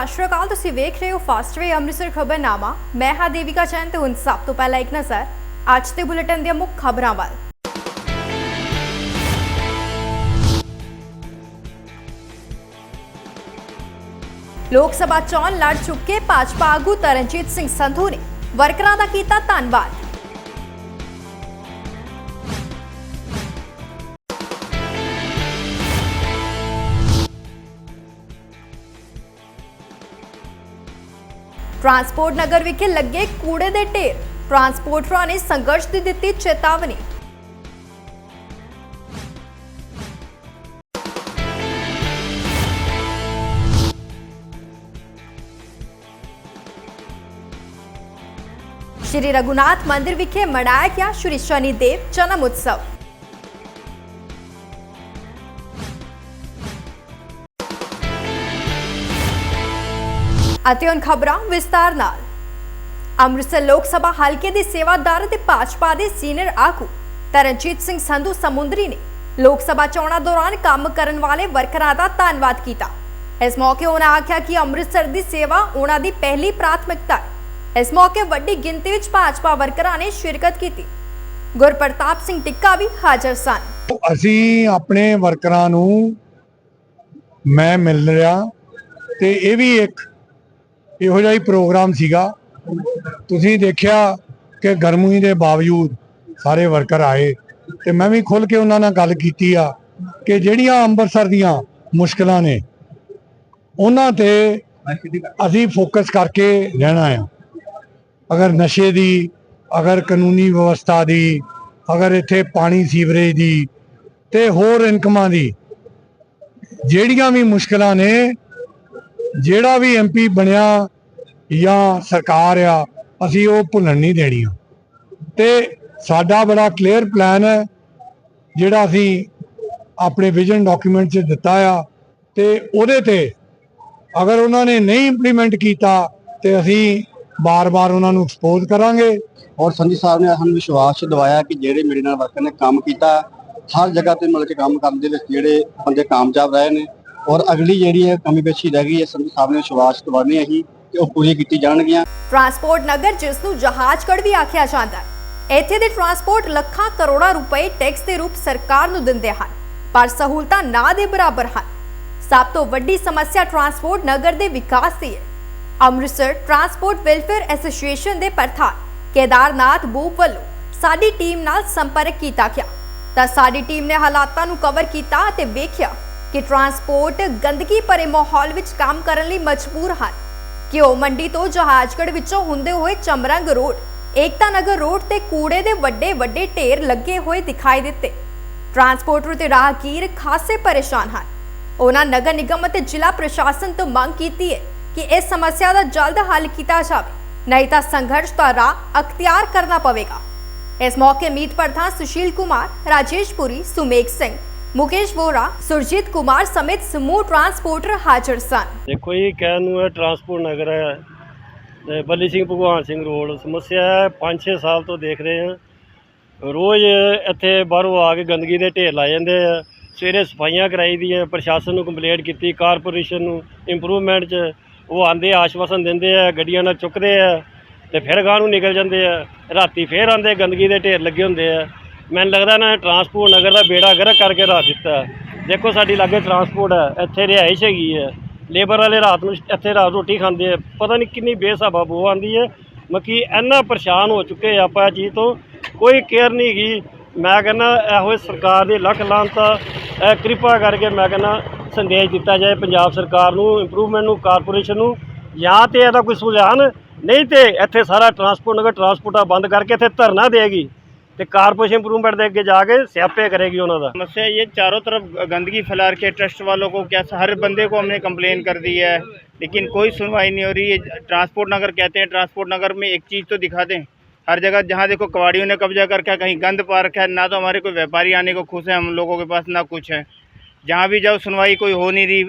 ਸਤਿ ਸ਼੍ਰੀ ਅਕਾਲ, ਤੁਸੀਂ ਵੇਖ ਰਹੇ ਹੋ ਫਾਸਟਵੇ ਅੰਮ੍ਰਿਤਸਰ ਖਬਰਨਾਮਾ। ਮੈਂ ਹਾਂ ਦੇਵਿਕਾ ਚੰਦ ਤੇ ਹੁਣ ਸਭ ਤੋਂ ਪਹਿਲਾਂ ਇੱਕ ਨਜ਼ਰ ਅੱਜ ਦੇ ਬੁਲੇਟਿਨ ਦੀਆਂ ਮੁੱਖ ਖਬਰਾਂ ਵੱਲ। ਲੋਕ ਸਭਾ ਚੋਣ ਲੜ ਚੁੱਕੇ ਭਾਜਪਾ ਆਗੂ ਤਰਨਜੀਤ ਸਿੰਘ ਸੰਧੂ ਨੇ ਵਰਕਰਾਂ ਦਾ ਕੀਤਾ ਧੰਨਵਾਦ। ਟਰਾਂਸਪੋਰਟ ਨਗਰ ਵਿਖੇ ਲੱਗੇ ਕੂੜੇ ਦੇ ਢੇਰ। ਟਰਾਂਸਪੋਰਟਰਾਂ ਨੇ ਸੰਘਰਸ਼ ਦੀ ਦਿੱਤੀ ਚੇਤਾਵਨੀ। ਸ਼੍ਰੀ ਰਘੁਨਾਥ ਮੰਦਿਰ ਵਿਖੇ ਮਨਾਇਆ ਗਿਆ ਸ਼੍ਰੀ ਸ਼ਨੀ ਦੇਵ ਜਨਮ ਉਤਸਵ। ਅਤੇ ਹੁਣ ਖਬਰਾਂ ਵਿਸਤਾਰ ਨਾਲ। ਅੰਮ੍ਰਿਤਸਰ ਲੋਕ ਸਭਾ ਹਲਕੇ ਦੇ ਸੇਵਾਦਾਰ ਤੇ ਭਾਜਪਾ ਦੇ ਸੀਨੀਅਰ ਆਗੂ ਤਰਨਜੀਤ ਸਿੰਘ ਸੰਧੂ ਸਮੁੰਦਰੀ ਨੇ ਲੋਕ ਸਭਾ ਚੋਣਾਂ ਦੌਰਾਨ ਕੰਮ ਕਰਨ ਵਾਲੇ ਵਰਕਰਾਂ ਦਾ ਧੰਨਵਾਦ ਕੀਤਾ। ਇਸ ਮੌਕੇ ਉਹਨਾਂ ਆਖਿਆ ਕਿ ਅੰਮ੍ਰਿਤਸਰ ਦੀ ਸੇਵਾ ਉਹਨਾਂ ਦੀ ਪਹਿਲੀ ਪ੍ਰਾਥਮਿਕਤਾ ਹੈ। ਇਸ ਮੌਕੇ ਵੱਡੀ ਗਿਣਤੀ ਵਿੱਚ ਭਾਜਪਾ ਵਰਕਰਾਂ ਨੇ ਸ਼ਿਰਕਤ ਕੀਤੀ। ਗੁਰਪ੍ਰਤਾਪ ਸਿੰਘ ਟਿੱਕਾ ਵੀ ਹਾਜ਼ਰ ਸਨ। ਅਸੀਂ ਆਪਣੇ ਵਰਕਰਾਂ ਨੂੰ ਮੈਂ ਮਿਲ ਰਿਹਾ ਤੇ ਇਹ ਵੀ ਇੱਕ ਇਹੋ ਜਿਹਾ ਹੀ ਪ੍ਰੋਗਰਾਮ ਸੀਗਾ। ਤੁਸੀਂ ਦੇਖਿਆ ਕਿ ਗਰਮੀ ਦੇ ਬਾਵਜੂਦ ਸਾਰੇ ਵਰਕਰ ਆਏ ਤੇ ਮੈਂ ਵੀ ਖੁੱਲ ਕੇ ਉਹਨਾਂ ਨਾਲ ਗੱਲ ਕੀਤੀ ਆ ਕਿ ਜਿਹੜੀਆਂ ਅੰਮ੍ਰਿਤਸਰ ਦੀਆਂ ਮੁਸ਼ਕਲਾਂ ਨੇ, ਉਹਨਾਂ ਤੇ ਅਸੀਂ ਫੋਕਸ ਕਰਕੇ ਰਹਿਣਾ ਆ। ਅਗਰ ਨਸ਼ੇ ਦੀ, ਅਗਰ ਕਾਨੂੰਨੀ ਵਿਵਸਥਾ ਦੀ, ਅਗਰ ਇੱਥੇ ਪਾਣੀ ਸੀਵਰੇਜ ਦੀ ਤੇ ਹੋਰ ਇਨਕਮਾਂ ਦੀ, ਜਿਹੜੀਆਂ ਵੀ ਮੁਸ਼ਕਲਾਂ ਨੇ ਜਿਹੜਾ ਵੀ ਐਮਪੀ ਬਣਿਆ ਜਾਂ ਸਰਕਾਰ ਆ, ਅਸੀਂ ਉਹ ਭੁੱਲਣ ਨਹੀਂ ਦੇਣੀਆਂ। ਤੇ ਸਾਡਾ ਬੜਾ ਕਲੀਅਰ ਪਲਾਨ ਹੈ, ਜਿਹੜਾ ਅਸੀਂ ਆਪਣੇ ਵਿਜ਼ਨ ਡਾਕੂਮੈਂਟ 'ਚ ਦਿੱਤਾ ਆ ਤੇ ਉਹਦੇ ਤੇ ਅਗਰ ਉਹਨਾਂ ਨੇ ਨਹੀਂ ਇੰਪਲੀਮੈਂਟ ਕੀਤਾ ਤੇ ਅਸੀਂ ਬਾਰ-ਬਾਰ ਉਹਨਾਂ ਨੂੰ ਐਕਸਪੋਜ਼ ਕਰਾਂਗੇ। ਔਰ ਸੰਜੀ ਸਾਹਿਬ ਨੇ ਸਾਨੂੰ ਵਿਸ਼ਵਾਸ ਦਿਵਾਇਆ ਕਿ ਜਿਹੜੇ ਮੇਰੇ ਨਾਲ ਵਰਕਰ ਨੇ ਕੰਮ ਕੀਤਾ, ਹਰ ਜਗ੍ਹਾ ਤੇ ਮਿਲ ਕੇ ਕੰਮ ਕਰਨ ਦੇ ਵਿੱਚ ਜਿਹੜੇ ਬੰਦੇ ਕਾਮਯਾਬ ਰਹੇ ਨੇ ਔਰ ਅਗਲੀ ਜਿਹੜੀ ਹੈ ਕਮੀ ਪੇਸ਼ੀ ਰਹਿ ਗਈ ਹੈ ਸੰਜੀ ਸਾਹਿਬ ਨੇ ਵਿਸ਼ਵਾਸ ਦਿਵਾਉਣੀ ਹੈ ਕਿ ਉਹ ਪੂਰੀ ਕੀਤੀ ਜਾਣਗੀਆਂ। ਟਰਾਂਸਪੋਰਟ ਨਗਰ, ਜਿਸ ਨੂੰ ਜਹਾਜ਼ਗੜ ਵੀ ਆਖਿਆ ਜਾਂਦਾ ਹੈ, ਇੱਥੇ ਦੇ ਟਰਾਂਸਪੋਰਟ ਲੱਖਾਂ ਕਰੋੜਾਂ ਰੁਪਏ ਟੈਕਸ ਦੇ ਰੂਪ ਸਰਕਾਰ ਨੂੰ ਦਿੰਦੇ ਹਨ, ਪਰ ਸਹੂਲਤਾਂ ਨਾ ਦੇ ਬਰਾਬਰ ਹਨ। ਸਭ ਤੋਂ ਵੱਡੀ ਸਮੱਸਿਆ ਟਰਾਂਸਪੋਰਟ ਨਗਰ ਦੇ ਵਿਕਾਸ ਦੀ ਹੈ। ਅੰਮ੍ਰਿਤਸਰ ਟਰਾਂਸਪੋਰਟ ਵੈਲਫੇਅਰ ਐਸੋਸੀਏਸ਼ਨ ਦੇ ਪ੍ਰਧਾਨ ਕੇਦਾਰਨਾਥ ਬੂਪ ਵੱਲੋਂ ਸਾਡੀ ਟੀਮ ਨਾਲ ਸੰਪਰਕ ਕੀਤਾ ਗਿਆ। ਤਾਂ ਸਾਡੀ ਟੀਮ ਨੇ ਹਾਲਾਤਾਂ ਨੂੰ ਕਵਰ ਕੀਤਾ ਅਤੇ ਵੇਖਿਆ ਕਿ ਟਰਾਂਸਪੋਰਟ ਗੰਦਗੀ ਭਰੇ ਮਾਹੌਲ ਵਿੱਚ ਕੰਮ ਕਰਨ ਲਈ ਮਜਬੂਰ ਹਨ। ਘਿਓ ਮੰਡੀ ਤੋਂ ਜਹਾਜ਼ਗੜ ਵਿੱਚੋਂ ਹੁੰਦੇ ਹੋਏ ਚਮਰੰਗ ਰੋਡ, ਏਕਤਾ ਨਗਰ ਰੋਡ ਤੇ ਕੂੜੇ ਦੇ ਵੱਡੇ ਵੱਡੇ ਢੇਰ ਲੱਗੇ ਹੋਏ ਦਿਖਾਈ ਦਿੱਤੇ। ਟਰਾਂਸਪੋਰਟਰ ਤੇ ਰਾਹਗੀਰ ਖਾਸੇ ਪਰੇਸ਼ਾਨ ਹਨ। ਉਹਨਾਂ ਨਗਰ ਨਿਗਮ ਅਤੇ ਜ਼ਿਲ੍ਹਾ ਪ੍ਰਸ਼ਾਸਨ ਤੋਂ ਮੰਗ ਕੀਤੀ ਹੈ ਕਿ ਇਸ ਸਮੱਸਿਆ ਦਾ ਜਲਦ ਹੱਲ ਕੀਤਾ ਜਾਵੇ, ਨਹੀਂ ਤਾਂ ਸੰਘਰਸ਼ ਦਾ ਰਾਹ ਅਖਤਿਆਰ ਕਰਨਾ ਪਵੇਗਾ। ਇਸ ਮੌਕੇ ਮੀਤ ਪ੍ਰਧਾਨ ਸੁਸ਼ੀਲ ਕੁਮਾਰ, ਰਾਜੇਸ਼ ਪੁਰੀ ਸੁਮੇਕ ਸਿੰਘ। ਮੁਕੇਸ਼ ਵੋਰਾ ਸੁਰਜੀਤ ਕੁਮਾਰ ਸਮੇਤ ਸਮੂਹ ਟਰਾਂਸਪੋਰਟਰ ਹਾਜ਼ਰ ਸਨ। ਦੇਖੋ ਜੀ ਕਹਿਣ ਨੂੰ ਹੈ ਟਰਾਂਸਪੋਰਟ ਨਗਰ ਹੈ। ਤੇ ਬੱਲੀ ਸਿੰਘ, ਭਗਵਾਨ ਸਿੰਘ ਰੋਡ। ਸਮੱਸਿਆ ਹੈ 5-6 ਸਾਲ ਤੋਂ ਦੇਖ ਰਹੇ ਹਾਂ। ਰੋਜ਼ ਇੱਥੇ ਬਾਹਰੋਂ ਆ ਕੇ ਗੰਦਗੀ ਦੇ ਢੇਰ ਲਾ ਜਾਂਦੇ ਆ। ਸਵੇਰੇ ਸਫਾਈਆਂ ਕਰਾਈ ਦੀਆਂ ਪ੍ਰਸ਼ਾਸਨ ਨੂੰ ਕੰਪਲੇਂਟ ਕੀਤੀ ਕਾਰਪੋਰੇਸ਼ਨ ਨੂੰ ਇੰਪਰੂਵਮੈਂਟ 'ਚ ਉਹ ਆਂਦੇ ਆਸ਼ਵਾਸਨ ਦਿੰਦੇ ਆ, ਗੱਡੀਆਂ ਨਾਲ ਚੁੱਕਦੇ ਆ, ਤੇ ਫਿਰ ਗਾਂ ਨੂੰ ਨਿਕਲ ਜਾਂਦੇ ਆ। ਰਾਤੀ ਫੇਰ ਆਂਦੇ ਗੰਦਗੀ ਦੇ ਢੇਰ ਲੱਗੇ ਹੁੰਦੇ ਆ। ਮੈਨੂੰ ਲੱਗਦਾ ਇਹਨਾਂ ਨੇ ਟਰਾਂਸਪੋਰਟ ਨਗਰ ਦਾ ਬੇੜਾ ਗਰਕ ਕਰਕੇ ਰੱਖ ਦਿੱਤਾ ਦੇਖੋ ਸਾਡੀ ਲਾਗੇ ਟਰਾਂਸਪੋਰਟ ਹੈ, ਇੱਥੇ ਰਿਹਾਇਸ਼ ਹੈਗੀ ਹੈ। ਲੇਬਰ ਵਾਲੇ ਰਾਤ ਨੂੰ ਇੱਥੇ ਰਾਤ ਰੋਟੀ ਖਾਂਦੇ ਆ। ਪਤਾ ਨਹੀਂ ਕਿੰਨੀ ਬੇਸਾਬਾ ਬੋ ਆਂਦੀ ਹੈ। ਮੱਕੀ ਇੰਨਾ ਪਰੇਸ਼ਾਨ ਹੋ ਚੁੱਕੇ ਆਪਾਂ ਇਹ ਚੀਜ਼ ਤੋਂ। ਕੋਈ ਕੇਅਰ ਨਹੀਂ ਗਈ ਮੈਂ ਕਹਿੰਦਾ ਇਹੋ ਜਿਹੀ ਸਰਕਾਰ ਦੀ ਲੱਖ ਲਾਂਤਾ ਕਿਰਪਾ ਕਰਕੇ ਮੈਂ ਕਹਿੰਦਾ ਸੰਦੇਸ਼ ਦਿੱਤਾ ਜਾਏ ਪੰਜਾਬ ਸਰਕਾਰ ਨੂੰ ਇੰਪਰੂਵਮੈਂਟ ਨੂੰ ਕਾਰਪੋਰੇਸ਼ਨ ਨੂੰ। ਜਾਂ ਤੇ ਇਹਦਾ ਕੋਈ ਸੁਲਝਾਨ ਨਹੀਂ ਤੇ ਇੱਥੇ ਸਾਰਾ ਟਰਾਂਸਪੋਰਟ ਨਗਰ ਟਰਾਂਸਪੋਰਟਾ ਬੰਦ ਕਰਕੇ ਇੱਥੇ ਧਰਨਾ ਦੇਗੀ ਤੇ ਕਾਰਪੋਰੇਸ਼ਨ ਇੰਪਰੂਵਮੈਂਟ ਦੇ ਅੱਗੇ ਜਾ ਕੇ ਸਿਆਪੇ ਕਰੇਗੀ ਉਹਨਾਂ ਦਾ समस्या ये चारों तरफ गंदगी फैला रखी है ट्रस्ट वालों को क्या हर बंदे को हमने कंप्लेन कर दी है लेकिन कोई सुनवाई नहीं हो रही है ट्रांसपोर्ट नगर कहते हैं ट्रांसपोर्ट नगर में एक चीज़ तो दिखा दें हर जगह जहाँ देखो कबाड़ियों ने कब्जा कर रखा है कहीं गंद पा रखा है ना तो हमारे कोई व्यापारी आने को खुश है हम लोगों के पास ना कुछ है जहाँ भी जाओ सुनवाई कोई हो नहीं रही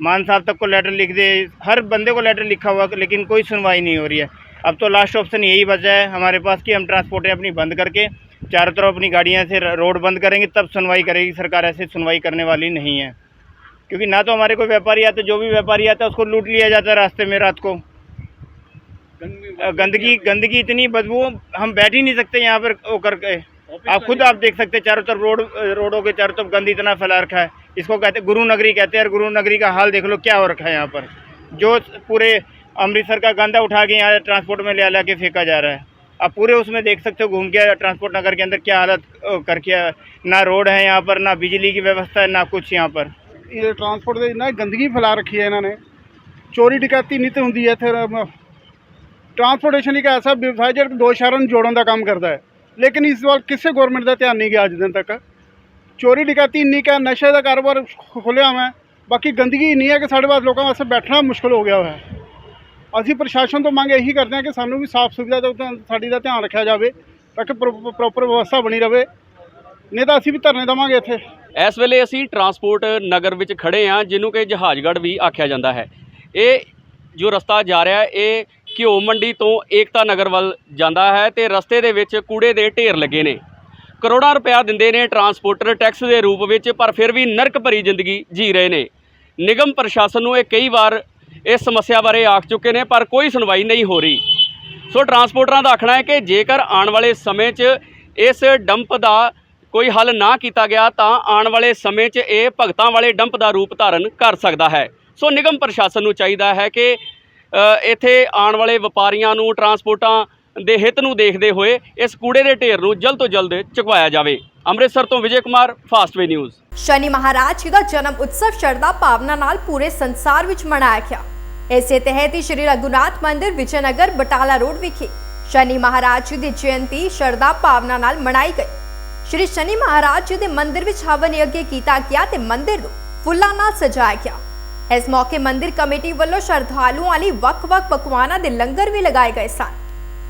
मान साहब तक को लेटर लिख दे हर बंदे को लेटर लिखा हुआ लेकिन कोई सुनवाई नहीं हो रही है अब तो लास्ट ऑप्शन यही बचा है हमारे पास कि हम ट्रांसपोर्टें अपनी बंद करके चारों तरफ़ अपनी गाड़ियाँ से रोड बंद करेंगे तब सुनवाई करेगी सरकार ऐसे सुनवाई करने वाली नहीं है। क्योंकि ना तो हमारे कोई व्यापारी आते जो भी व्यापारी आता है उसको लूट लिया जाता है रास्ते में रात को। गंदगी गंदगी इतनी बदबू हम बैठ ही नहीं सकते यहाँ पर वो करके आप खुद आप देख सकते हैं चारों तरफ़ रोड रोडों के चारों तरफ़ गंद इतना फैला रखा है। इसको कहते गुरु नगरी कहते हैं और गुरु नगरी का हाल देख लो क्या हो रखा है यहाँ पर। जो पूरे अमृतसर का गंदा उठा के यहाँ ट्रांसपोर्ट में ले आ के फेंका जा रहा है। आप पूरे उसमें देख सकते हो, घूम के ट्रांसपोर्ट नगर के अंदर क्या हालत करके ना रोड है यहाँ पर, ना बिजली की व्यवस्था है, ना कुछ यहाँ पर। ये ट्रांसपोर्ट इतना गंदगी फैला रखी है इन्होंने। चोरी डकैती नीति तो होंगी इतने ट्रांसपोर्टेशन एक ऐसा व्यवसाय जो दो शहरों में जोड़न का काम करता है। लेकिन इस वाल किसी गोरमेंट का ध्यान नहीं गया अज दिन तक? चोरी डिकाती इन्नी क्या नशे का कारोबार खुलिया हुआ है। बाकी गंदगी इन्नी है कि साढ़े पास लोगों वास्तव बैठना मुश्किल हो गया है। ਅਸੀਂ ਪ੍ਰਸ਼ਾਸਨ ਤੋਂ ਮੰਗ ਇਹੀ ਕਰਦੇ ਹਾਂ ਕਿ ਸਾਨੂੰ ਵੀ ਸਾਫ਼ ਸੁਵਿਧਾ ਦਾ ਧਿਆਨ- ਸਾਡੀ ਦਾ ਧਿਆਨ ਰੱਖਿਆ ਜਾਵੇ, ਤਾਂ ਕਿ ਪ੍ਰੋਪਰ ਵਿਵਸਥਾ ਬਣੀ ਰਵੇ। ਨਹੀਂ ਤਾਂ ਅਸੀਂ ਵੀ ਧਰਨੇ ਦੇਵਾਂਗੇ ਇੱਥੇ। ਇਸ ਵੇਲੇ ਅਸੀਂ ਟਰਾਂਸਪੋਰਟ ਨਗਰ ਵਿੱਚ ਖੜੇ ਹਾਂ, ਜਿਹਨੂੰ ਕਿ ਜਹਾਜ਼ਗੜ੍ਹ ਵੀ ਆਖਿਆ ਜਾਂਦਾ ਹੈ। ਇਹ ਜੋ ਰਸਤਾ ਜਾ ਰਿਹਾ ਹੈ ਇਹ ਘਿਓ ਮੰਡੀ ਤੋਂ ਏਕਤਾ ਨਗਰ ਵੱਲ ਜਾਂਦਾ ਹੈ ਤੇ ਰਸਤੇ ਦੇ ਵਿੱਚ ਕੂੜੇ ਦੇ ਢੇਰ ਲੱਗੇ ਨੇ। ਕਰੋੜਾਂ ਰੁਪਇਆ ਦਿੰਦੇ ਨੇ ਟਰਾਂਸਪੋਰਟਰ ਟੈਕਸ ਦੇ ਰੂਪ ਵਿੱਚ, ਪਰ ਫਿਰ ਵੀ ਨਰਕ ਭਰੀ ਜ਼ਿੰਦਗੀ ਜੀ ਰਹੇ ਨੇ। ਨਿਗਮ ਪ੍ਰਸ਼ਾਸਨ ਨੂੰ ਇਹ ਕਈ ਵਾਰ ਇਸ ਸਮੱਸਿਆ ਬਾਰੇ ਆਖ ਚੁੱਕੇ ਨੇ, ਪਰ ਕੋਈ ਸੁਣਵਾਈ ਨਹੀਂ ਹੋ ਰਹੀ। ਸੋ ਟਰਾਂਸਪੋਰਟਰਾਂ ਦਾ ਆਖਣਾ ਹੈ ਕਿ ਜੇਕਰ ਆਉਣ ਵਾਲੇ ਸਮੇਂ 'ਚ ਇਸ ਡੰਪ ਦਾ ਕੋਈ ਹੱਲ ਨਾ ਕੀਤਾ ਗਿਆ, ਤਾਂ ਆਉਣ ਵਾਲੇ ਸਮੇਂ 'ਚ ਇਹ ਭਗਤਾਂ ਵਾਲੇ ਡੰਪ ਦਾ ਰੂਪ ਧਾਰਨ ਕਰ ਸਕਦਾ ਹੈ। ਸੋ ਨਿਗਮ ਪ੍ਰਸ਼ਾਸਨ ਨੂੰ ਚਾਹੀਦਾ ਹੈ ਕਿ ਇੱਥੇ ਆਉਣ ਵਾਲੇ ਵਪਾਰੀਆਂ ਨੂੰ, ਟਰਾਂਸਪੋਰਟਾਂ ਦੇ ਹਿੱਤ ਨੂੰ ਦੇਖਦੇ ਹੋਏ ਇਸ ਕੂੜੇ ਦੇ ਢੇਰ ਨੂੰ ਜਲਦ ਤੋਂ ਜਲਦ ਚੁਕਵਾਇਆ ਜਾਵੇ। ਅੰਮ੍ਰਿਤਸਰ ਤੋਂ ਵਿਜੇ ਕੁਮਾਰ ਫਾਸਟਵੇ ਨਿਊਜ਼ ਸ਼ਨੀ ਮਹਾਰਾਜ ਜੀ ਦਾ ਜਨਮ ਉਤਸਵ ਸ਼ਰਧਾ ਭਾਵਨਾ ਨਾਲ ਪੂਰੇ ਸੰਸਾਰ ਵਿੱਚ ਮਨਾਇਆ ਗਿਆ। ਇਸੇ ਤਹਿਤ ਹੀ ਸ਼੍ਰੀ ਰਘੁਨਾਥ ਮੰਦਿਰ ਵਿਜੇਨਗਰ, ਬਟਾਲਾ ਰੋਡ ਵਿਖੇ ਸ਼ਨੀ ਮਹਾਰਾਜ ਜੀ ਦੀ ਜਯੰਤੀ ਸ਼ਰਧਾ ਭਾਵਨਾ ਨਾਲ ਮਨਾਈ ਗਈ। ਸ਼੍ਰੀ ਸ਼ਨੀ ਮਹਾਰਾਜ ਜੀ ਦੇ ਮੰਦਿਰ ਵਿੱਚ ਹਵਨ ਯੱਗ ਕੀਤਾ ਗਿਆ ਤੇ ਮੰਦਿਰ ਨੂੰ ਫੁੱਲਾਂ ਨਾਲ ਸਜਾਇਆ ਗਿਆ। ਇਸ ਮੌਕੇ ਮੰਦਿਰ ਕਮੇਟੀ ਵੱਲੋਂ ਸ਼ਰਧਾਲੂਆਂ ਲਈ ਵੱਖ-ਵੱਖ ਪਕਵਾਨਾਂ ਦੇ ਲੰਗਰ ਵੀ ਲਗਾਏ ਗਏ ਸਨ।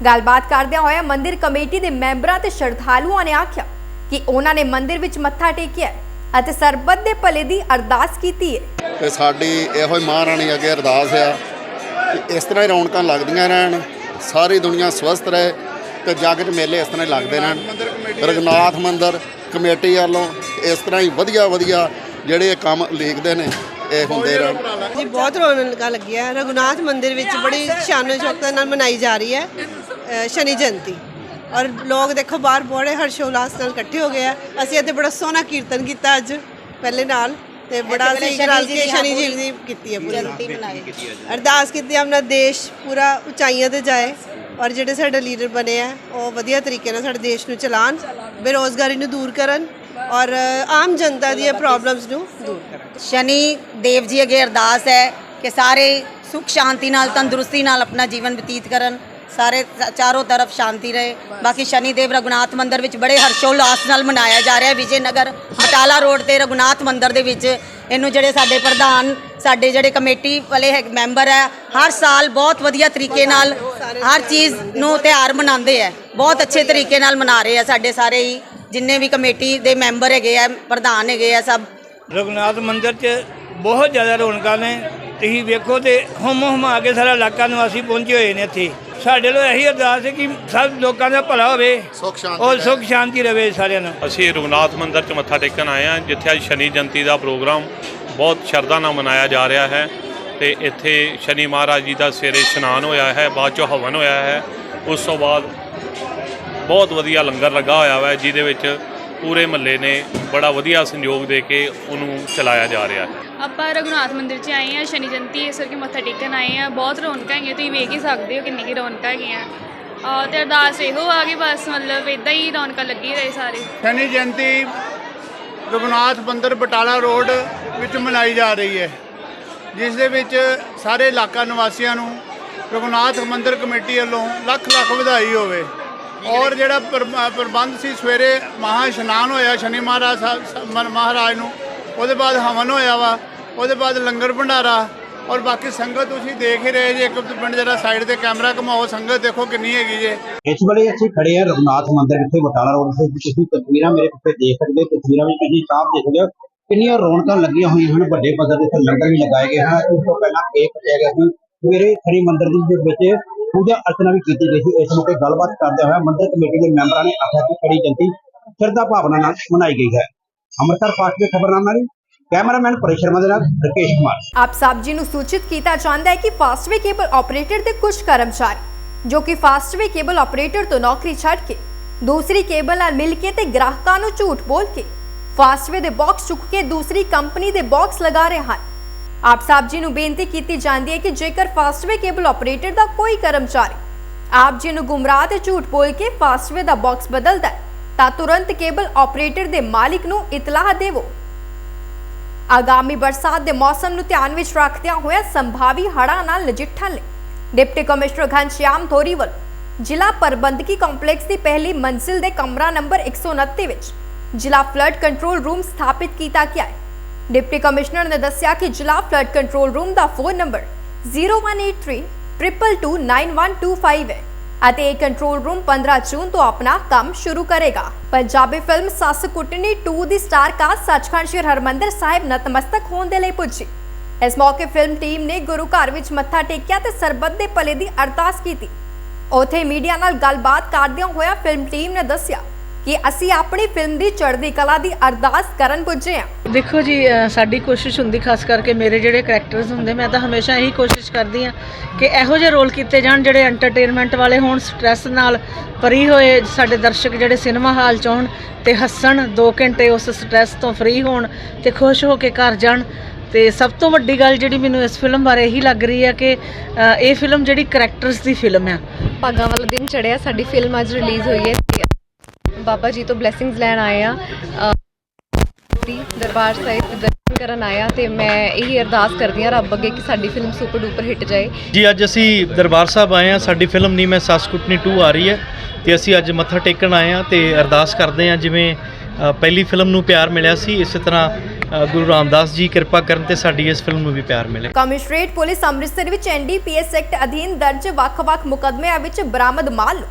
ਗੱਲਬਾਤ ਕਰਦਿਆਂ ਹੋਇਆ ਮੰਦਿਰ ਕਮੇਟੀ ਦੇ ਮੈਂਬਰਾਂ ਤੇ ਸ਼ਰਧਾਲੂਆਂ ਨੇ ਆਖਿਆ ਕਿ ਉਹਨਾਂ ਨੇ ਮੰਦਿਰ ਵਿੱਚ ਮੱਥਾ ਟੇਕਿਆ ਅਤੇ ਸਰਬੱਤ ਦੇ ਭਲੇ ਦੀ ਅਰਦਾਸ ਕੀਤੀ ਹੈ। ਤੇ ਸਾਡੀ ਇਹੋ ਹੀ ਮਹਾਰਾਣੀ ਅੱਗੇ ਅਰਦਾਸ ਆ ਕਿ ਇਸ ਤਰ੍ਹਾਂ ਹੀ ਰੌਣਕਾਂ ਲੱਗਦੀਆਂ ਰਹਿਣ ਸਾਰੀ ਦੁਨੀਆ ਸਵਸਥ ਰਹੇ ਤੇ ਜੱਗ 'ਚ ਮੇਲੇ ਇਸ ਤਰ੍ਹਾਂ ਹੀ ਲੱਗਦੇ ਰਹਿਣ। ਰਘੁਨਾਥ ਮੰਦਿਰ ਕਮੇਟੀ ਵੱਲੋਂ ਇਸ ਤਰ੍ਹਾਂ ਹੀ ਵਧੀਆ ਵਧੀਆ ਜਿਹੜੇ ਇਹ ਕੰਮ ਲੀਕਦੇ ਨੇ ਇਹ ਹੁੰਦੇ ਰਹਿਣ। ਜੀ ਬਹੁਤ ਰੌਣਕਾਂ ਲੱਗੀਆਂ। ਰਘੁਨਾਥ ਮੰਦਿਰ ਵਿੱਚ ਬੜੀ ਸ਼ਾਨੋ ਸ਼ੌਕਤ ਨਾਲ ਮਨਾਈ ਜਾ ਰਹੀ ਹੈ ਸ਼ਨੀ ਜਯੰਤੀ। ਔਰ ਲੋਕ ਦੇਖੋ ਬਾਹਰ ਬੜੇ ਹਰਸ਼ੋਲਾਸ ਨਾਲ ਇਕੱਠੇ ਹੋ ਗਏ ਆ। ਅਸੀਂ ਇੱਥੇ ਬੜਾ ਸੋਹਣਾ ਕੀਰਤਨ ਕੀਤਾ ਅੱਜ ਪਹਿਲੇ ਨਾਲ ਤੇ ਬੜਾ ਅਸੀਂ ਰਲ ਕੇ ਸ਼ਨੀ ਜੀ ਦੀ ਕੀਤੀ ਹੈ ਪੂਰੀ। ਅਰਦਾਸ ਕੀਤੀ ਆਪਣਾ ਦੇਸ਼ ਪੂਰਾ ਉਚਾਈਆਂ ਤੇ ਜਾਏ ਔਰ ਜਿਹੜੇ ਸਾਡੇ ਲੀਡਰ ਬਣੇ ਆ ਉਹ ਵਧੀਆ ਤਰੀਕੇ ਨਾਲ ਸਾਡੇ ਦੇਸ਼ ਨੂੰ ਚਲਾਉਣ ਬੇਰੋਜ਼ਗਾਰੀ ਨੂੰ ਦੂਰ ਕਰਨ ਔਰ ਆਮ ਜਨਤਾ ਦੀਆਂ ਪ੍ਰੋਬਲਮਸ ਨੂੰ ਦੂਰ ਕਰਨ। ਸ਼ਨੀ ਦੇਵ ਜੀ ਅੱਗੇ ਅਰਦਾਸ ਹੈ ਕਿ ਸਾਰੇ ਸੁਖ ਸ਼ਾਂਤੀ ਨਾਲ ਤੰਦਰੁਸਤੀ ਨਾਲ ਆਪਣਾ ਜੀਵਨ ਬਤੀਤ ਕਰਨ। ਸਾਰੇ ਚਾਰੋਂ ਤਰਫ ਸ਼ਾਂਤੀ ਰਹੇ। ਬਾਕੀ ਸ਼ਨੀ ਦੇਵ ਰਘੁਨਾਥ ਮੰਦਿਰ ਵਿੱਚ ਬੜੇ ਹਰਸ਼ੋਲਾਸ ਨਾਲ ਮਨਾਇਆ ਜਾ ਰਿਹਾ ਵਿਜੇ ਨਗਰ, ਬਟਾਲਾ ਰੋਡ ਤੇ ਰਘੁਨਾਥ ਮੰਦਿਰ ਦੇ ਵਿੱਚ ਇਹਨੂੰ ਜਿਹੜੇ ਸਾਡੇ ਪ੍ਰਧਾਨ, ਸਾਡੇ ਜਿਹੜੇ ਕਮੇਟੀ ਵਾਲੇ ਹੈ ਮੈਂਬਰ ਹੈ, ਹਰ ਸਾਲ ਬਹੁਤ ਵਧੀਆ ਤਰੀਕੇ ਨਾਲ ਹਰ ਚੀਜ਼ ਨੂੰ ਤਿਉਹਾਰ ਮਨਾਉਂਦੇ ਹੈ। ਬਹੁਤ ਅੱਛੇ ਤਰੀਕੇ ਨਾਲ ਮਨਾ ਰਹੇ ਆ ਸਾਡੇ ਸਾਰੇ ਹੀ। ਜਿੰਨੇ ਵੀ ਕਮੇਟੀ ਦੇ ਮੈਂਬਰ ਹੈਗੇ ਆ ਪ੍ਰਧਾਨ ਹੈਗੇ ਆ ਸਭ। ਰਘੁਨਾਥ ਮੰਦਿਰ 'ਚ ਬਹੁਤ ਜ਼ਿਆਦਾ ਰੌਣਕਾਂ ਨੇ। ਤੁਸੀਂ ਵੇਖੋ ਤੇ ਹੁਮ ਆ ਕੇ ਸਾਰਾ ਇਲਾਕਾ ਨਿਵਾਸੀ ਪਹੁੰਚੇ ਹੋਏ ਨੇ ਇੱਥੇ। ਸਾਡੇ ਲੋ ਇਹੀ ਅਰਦਾਸ ਹੈ ਕਿ ਸਭ ਲੋਕਾਂ ਦਾ ਭਲਾ ਹੋਵੇ ਸੁੱਖ ਸ਼ਾਂਤੀ ਔਰ ਰਹੇ। ਸੁਖ ਸ਼ਾਂਤੀ ਰਵੇ ਸਾਰਿਆਂ ਨੂੰ ਅਸੀਂ ਰਘੁਨਾਥ ਮੰਦਿਰ 'ਚ ਮੱਥਾ ਟੇਕਣ ਆਏ ਹਾਂ ਜਿੱਥੇ ਅੱਜ ਸ਼ਨੀ ਜਯੰਤੀ ਦਾ ਪ੍ਰੋਗਰਾਮ ਬਹੁਤ ਸ਼ਰਧਾ ਨਾਲ ਮਨਾਇਆ ਜਾ ਰਿਹਾ ਹੈ ਤੇ ਇੱਥੇ ਸ਼ਨੀ ਮਹਾਰਾਜ ਜੀ ਦਾ ਸਵੇਰੇ ਇਸ਼ਨਾਨ ਹੋਇਆ ਹੈ ਬਾਅਦ ਚੋਂ ਹਵਨ ਹੋਇਆ ਹੈ ਉਸ ਤੋਂ ਬਾਅਦ ਬਹੁਤ ਵਧੀਆ ਲੰਗਰ ਲੱਗਾ ਹੋਇਆ ਹੈ ਜਿਹਦੇ ਵਿੱਚ ਪੂਰੇ ਮਹੱਲੇ ਨੇ ਬੜਾ ਵਧੀਆ ਸੰਯੋਗ ਦੇ ਕੇ ਉਹਨੂੰ ਚਲਾਇਆ ਜਾ ਰਿਹਾ ਹੈ। ਆਪਾਂ ਰਘੁਨਾਥ ਮੰਦਿਰ 'ਚ ਆਏ ਆ ਸ਼ਨੀ ਜਯੰਤੀ ਇਸ ਕਰਕੇ ਮੱਥਾ ਟੇਕਣ ਆਏ ਆ ਬਹੁਤ ਰੌਣਕਾਂ ਹੈਗੀਆਂ ਤੁਸੀਂ ਵੇਖ ਹੀ ਸਕਦੇ ਹੋ ਕਿੰਨੀ ਕੀ ਰੌਣਕਾਂ ਹੈਗੀਆਂ। ਆ ਤੇ ਅਰਦਾਸ ਇਹੋ ਆ ਕਿ ਬਸ ਮਤਲਬ ਇਦਾਂ ਹੀ ਰੌਣਕਾਂ ਲੱਗੀ ਰਹੇ ਸਾਰੇ। ਸ਼ਨੀ ਜਯੰਤੀ ਰਘੁਨਾਥ ਮੰਦਿਰ ਬਟਾਲਾ ਰੋਡ ਵਿੱਚ ਮਨਾਈ ਜਾ ਰਹੀ ਹੈ। ਜਿਸ ਦੇ ਵਿੱਚ ਸਾਰੇ ਇਲਾਕਾ ਨਿਵਾਸੀਆਂ ਨੂੰ ਰਘੁਨਾਥ ਮੰਦਿਰ ਕਮੇਟੀ ਵੱਲੋਂ ਲੱਖ ਲੱਖ ਵਧਾਈ ਹੋਵੇ। ਔਰ ਜਿਹੜਾ ਪ੍ਰਬੰਧ ਸੀ ਸਵੇਰੇ ਮਹਾ ਇਸ਼ਨਾਨ ਹੋਇਆ ਸ਼ਨੀ ਮਹਾਰਾਜ ਸਾਹਿਬ- ਮਹਾਰਾਜ ਨੂੰ। ਉਹਦੇ ਬਾਅਦ ਹਵਨ ਹੋਇਆ ਵਾ, ਉਹਦੇ ਬਾਅਦ ਲੰਗਰ ਭੰਡਾਰਾ। ਔਰ ਬਾਕੀ ਸੰਗਤ ਤੁਸੀਂ ਦੇਖ ਹੀ ਰਹੇ ਜੇ, ਇੱਕ ਪਿੰਡ ਜਿਹੜਾ ਸਾਈਡ ਤੇ ਕੈਮਰਾ ਘਮਾਓ, ਸੰਗਤ ਦੇਖੋ ਕਿੰਨੀ ਹੈਗੀ ਜੇ। ਇਸ ਵੇਲੇ ਅਸੀਂ ਖੜੇ ਆ ਰਘੁਨਾਥ ਮੰਦਿਰ ਜਿੱਥੇ ਬਟਾਲਾ ਰੋਡ ਤੇ ਤੁਸੀਂ ਤਸਵੀਰਾਂ ਮੇਰੇ ਪਿੱਛੇ ਦੇਖ ਸਕਦੇ ਹੋ, ਤਸਵੀਰਾਂ ਵਿੱਚ ਤੁਸੀਂ ਸਾਫ਼ ਦੇਖਦੇ ਹੋ। ਕਿੰਨੀਆਂ ਰੌਣਕਾਂ ਲੱਗੀਆਂ ਹੋਈਆਂ ਹਨ, ਵੱਡੇ ਪੱਧਰ ਤੇ ਲੰਗਰ ਵੀ ਲਗਾਏ ਗਏ ਹਨ। ਉਸ ਤੋਂ ਪਹਿਲਾਂ ਕੇਕ ਕੱਟਿਆ ਗਿਆ ਸੀ ਸਵੇਰੇ ਖੜੀ ਮੰਦਿਰ ਦੇ ਵਿੱਚ ਪੂਜਾ ਅਰਚਨਾ ਵੀ ਕੀਤੀ ਗਈ ਇਸ ਮੌਕੇ ਗੱਲਬਾਤ ਕਰਦੇ ਹੋਏ ਮੰਦਿਰ ਕਮੇਟੀ ਦੇ ਮੈਂਬਰਾਂ ਨੇ ਆਖਿਆ ਕਿ ਖੜੀ ਜਨਤੀ ਸ਼ਰਧਾ ਭਾਵਨਾ ਨਾਲ ਮਨਾਈ ਗਈ ਹੈ। ਅੰਮ੍ਰਿਤਸਰ ਫਾਸਟ ਦੇ ਖਬਰਨਾਮਾ ਲਈ ਕੈਮਰਾਮੈਨ ਪਰੇਸ਼ ਦੇ ਨਾਲ ਰਕੇਸ਼ ਕੁਮਾਰ। ਆਪ ਸਭ ਜੀ ਨੂੰ ਸੂਚਿਤ ਕੀਤਾ ਜਾਂਦਾ ਹੈ ਕਿ ਫਾਸਟਵੇ ਕੇਬਲ ਆਪਰੇਟਰ ਦੇ ਕੁਝ ਕਰਮਚਾਰੀ, ਜੋ ਕਿ ਫਾਸਟਵੇ ਕੇਬਲ ਆਪਰੇਟਰ ਤੋਂ ਨੌਕਰੀ ਛੱਡ ਕੇ, ਦੂਸਰੀ ਕੇਬਲ ਨਾਲ ਮਿਲ ਕੇ ਤੇ ਗ੍ਰਾਹਕਾਂ ਨੂੰ ਝੂਠ ਬੋਲ ਕੇ, ਫਾਸਟਵੇ ਦੇ ਬਾਕਸ ਚੁੱਕ ਕੇ ਦੂਸਰੀ ਕੰਪਨੀ ਦੇ ਬਾਕਸ ਲਗਾ ਰਹੇ ਹਨ। ਆਪ ਸਭ ਜੀ ਨੂੰ ਬੇਨਤੀ ਕੀਤੀ ਜਾਂਦੀ ਹੈ ਕਿ ਜੇਕਰ ਫਾਸਟਵੇ ਕੇਬਲ ਆਪਰੇਟਰ ਦਾ ਕੋਈ ਕਰਮਚਾਰੀ ਆਪ ਜੀ ਨੂੰ ਗੁੰਮਰਾਹ ਤੇ ਝੂਠ ਬੋਲ ਕੇ ਫਾਸਟਵੇ ਦਾ ਬਾਕਸ ਬਦਲਦਾ ਹੈ, ਤਾਂ ਤੁਰੰਤ ਕੇਬਲ ਆਪਰੇਟਰ ਦੇ ਮਾਲਿਕ ਨੂੰ ਇਤਲਾਹ ਦੇਵੋ। ਆਗਾਮੀ ਬਰਸਾਤ ਦੇ ਮੌਸਮ ਨੂੰ ਧਿਆਨ ਵਿੱਚ ਰੱਖਦਿਆਂ ਹੋਇਆ ਸੰਭਾਵੀ ਹੜ੍ਹਾਂ ਨਾਲ ਨਜਿੱਠਣ ਲਈ ਡਿਪਟੀ ਕਮਿਸ਼ਨਰ ਘਨਸ਼ਿਆਮ ਥੋਰੀ ਵੱਲੋਂ ਜ਼ਿਲ੍ਹਾ ਪ੍ਰਬੰਧਕੀ ਕੰਪਲੈਕਸ ਦੀ ਪਹਿਲੀ ਮੰਜ਼ਿਲ ਦੇ ਕਮਰਾ ਨੰਬਰ 129 ਵਿੱਚ ਜ਼ਿਲ੍ਹਾ ਫਲੱਡ ਕੰਟਰੋਲ ਰੂਮ ਸਥਾਪਿਤ ਕੀਤਾ ਗਿਆ ਹੈ। ਡਿਪਟੀ ਕਮਿਸ਼ਨਰ ਨੇ ਦੱਸਿਆ ਕਿ ਜ਼ਿਲ੍ਹਾ ਫਲੱਡ ਕੰਟਰੋਲ ਰੂਮ ਦਾ ਫੋਨ ਨੰਬਰ 0183 2229125 ਹੈ ਅਤੇ ਇਹ ਕੰਟਰੋਲ ਰੂਮ 15 ਜੂਨ ਤੋਂ ਆਪਣਾ ਕੰਮ ਸ਼ੁਰੂ ਕਰੇਗਾ। ਪੰਜਾਬੀ ਫਿਲਮ ਸੱਸ ਕੁੱਟਣੀ 2 ਦੀ ਸਟਾਰ ਕਾਸਟ ਸੱਚਖੰਡ ਸ਼੍ਰੀ ਹਰਮੰਦਰ ਸਾਹਿਬ ਨਤਮਸਤਕ ਹੋਣ ਦੇ ਲਈ ਪੁੱਜੀ। ਇਸ ਮੌਕੇ ਫਿਲਮ ਟੀਮ ਨੇ ਗੁਰੂ ਘਰ ਵਿੱਚ ਮੱਥਾ ਟੇਕਿਆ ਤੇ ਸਰਬੱਤ ਦੇ ਭਲੇ ਦੀ ਅਰਦਾਸ ਕੀਤੀ। ਉਥੇ ਮੀਡੀਆ ਨਾਲ ਗੱਲਬਾਤ ਕਰਦਿਆਂ ਹੋਇਆ ਫਿਲਮ ਟੀਮ ਨੇ ਦੱਸਿਆ ਕਿ ਅਸੀਂ ਆਪਣੀ ਫਿਲਮ ਦੀ ਚੜ੍ਹਦੀ ਕਲਾ ਦੀ ਅਰਦਾਸ ਕਰਨ ਪੁੱਜੇ ਹਾਂ। ਦੇਖੋ ਜੀ ਸਾਡੀ ਕੋਸ਼ਿਸ਼ ਹੁੰਦੀ ਖਾਸ ਕਰਕੇ ਮੇਰੇ ਜਿਹੜੇ ਕਰੈਕਟਰਸ ਹੁੰਦੇ ਮੈਂ ਤਾਂ ਹਮੇਸ਼ਾ ਇਹੀ ਕੋਸ਼ਿਸ਼ ਕਰਦੀ ਆ ਕਿ ਇਹੋ ਜਿਹੇ ਰੋਲ ਕੀਤੇ ਜਾਣ ਜਿਹੜੇ ਐਂਟਰਟੇਨਮੈਂਟ ਵਾਲੇ ਹੋਣ ਸਟ੍ਰੈਸ ਨਾਲ ਫਰੀ ਹੋਏ ਸਾਡੇ ਦਰਸ਼ਕ ਜਿਹੜੇ ਸਿਨੇਮਾ ਹਾਲ ਚ ਆਉਣ ਤੇ ਹੱਸਣ 2 ਘੰਟੇ ਉਸ ਸਟ੍ਰੈਸ ਤੋਂ ਫਰੀ ਹੋਣ ਤੇ ਖੁਸ਼ ਹੋ ਕੇ ਘਰ ਜਾਣ। ਤੇ ਸਭ ਤੋਂ ਵੱਡੀ ਗੱਲ ਜਿਹੜੀ ਮੈਨੂੰ ਇਸ ਫਿਲਮ ਬਾਰੇ ਇਹੀ ਲੱਗ ਰਹੀ ਹੈ ਕਿ ਇਹ ਫਿਲਮ ਜਿਹੜੀ ਕਰੈਕਟਰਸ ਦੀ ਫਿਲਮ ਆ। ਭਾਗਾਂ ਵਾਲਾ ਦਿਨ ਚੜਿਆ ਸਾਡੀ ਫਿਲਮ ਅੱਜ ਰਿਲੀਜ਼ ਹੋਈ ਹੈ। ਬਾਬਾ ਜੀ ਤੋਂ ਬਲੇਸਿੰਗਸ ਲੈਣ ਆਏ ਆ। ਦਰਬਾਰ ਸਾਹਿਬ ਦੇ ਦਰਸ਼ਨ ਕਰਨ ਆਇਆ ਤੇ ਮੈਂ ਇਹੀ ਅਰਦਾਸ ਕਰਦੀ ਹਾਂ ਰੱਬ ਅੱਗੇ ਕਿ ਸਾਡੀ ਫਿਲਮ ਸੁਪਰ ਡੂਪਰ ਹਿੱਟ ਜਾਏ। ਜੀ ਅੱਜ ਅਸੀਂ ਦਰਬਾਰ ਸਾਹਿਬ ਆਏ ਆ ਸਾਡੀ ਫਿਲਮ ਨਹੀਂ ਮੈਂ ਸੱਸ ਕੁੱਟਣੀ 2 ਆ ਰਹੀ ਹੈ ਤੇ ਅਸੀਂ ਅੱਜ ਮੱਥਾ ਟੇਕਣ ਆਏ ਆ ਤੇ ਅਰਦਾਸ ਕਰਦੇ ਆ ਜਿਵੇਂ ਪਹਿਲੀ ਫਿਲਮ ਨੂੰ ਪਿਆਰ ਮਿਲਿਆ ਸੀ ਇਸੇ ਤਰ੍ਹਾਂ ਗੁਰੂ ਰਾਮਦਾਸ ਜੀ ਕਿਰਪਾ ਕਰਨ ਤੇ ਸਾਡੀ ਇਸ ਫਿਲਮ ਨੂੰ ਵੀ ਪਿਆਰ ਮਿਲੇ। ਕਮਿਸ਼ਨਰੇਟ ਪੁਲਿਸ ਅੰਮ੍ਰਿਤਸਰ ਵਿੱਚ ਐਨਡੀਪੀਐਸ ਐਕਟ ਅਧੀਨ ਦਰਜ ਵੱਖ-ਵੱਖ ਮੁਕੱਦਮਿਆਂ ਵਿੱਚ ਬਰਾਮਦ ਮਾਲ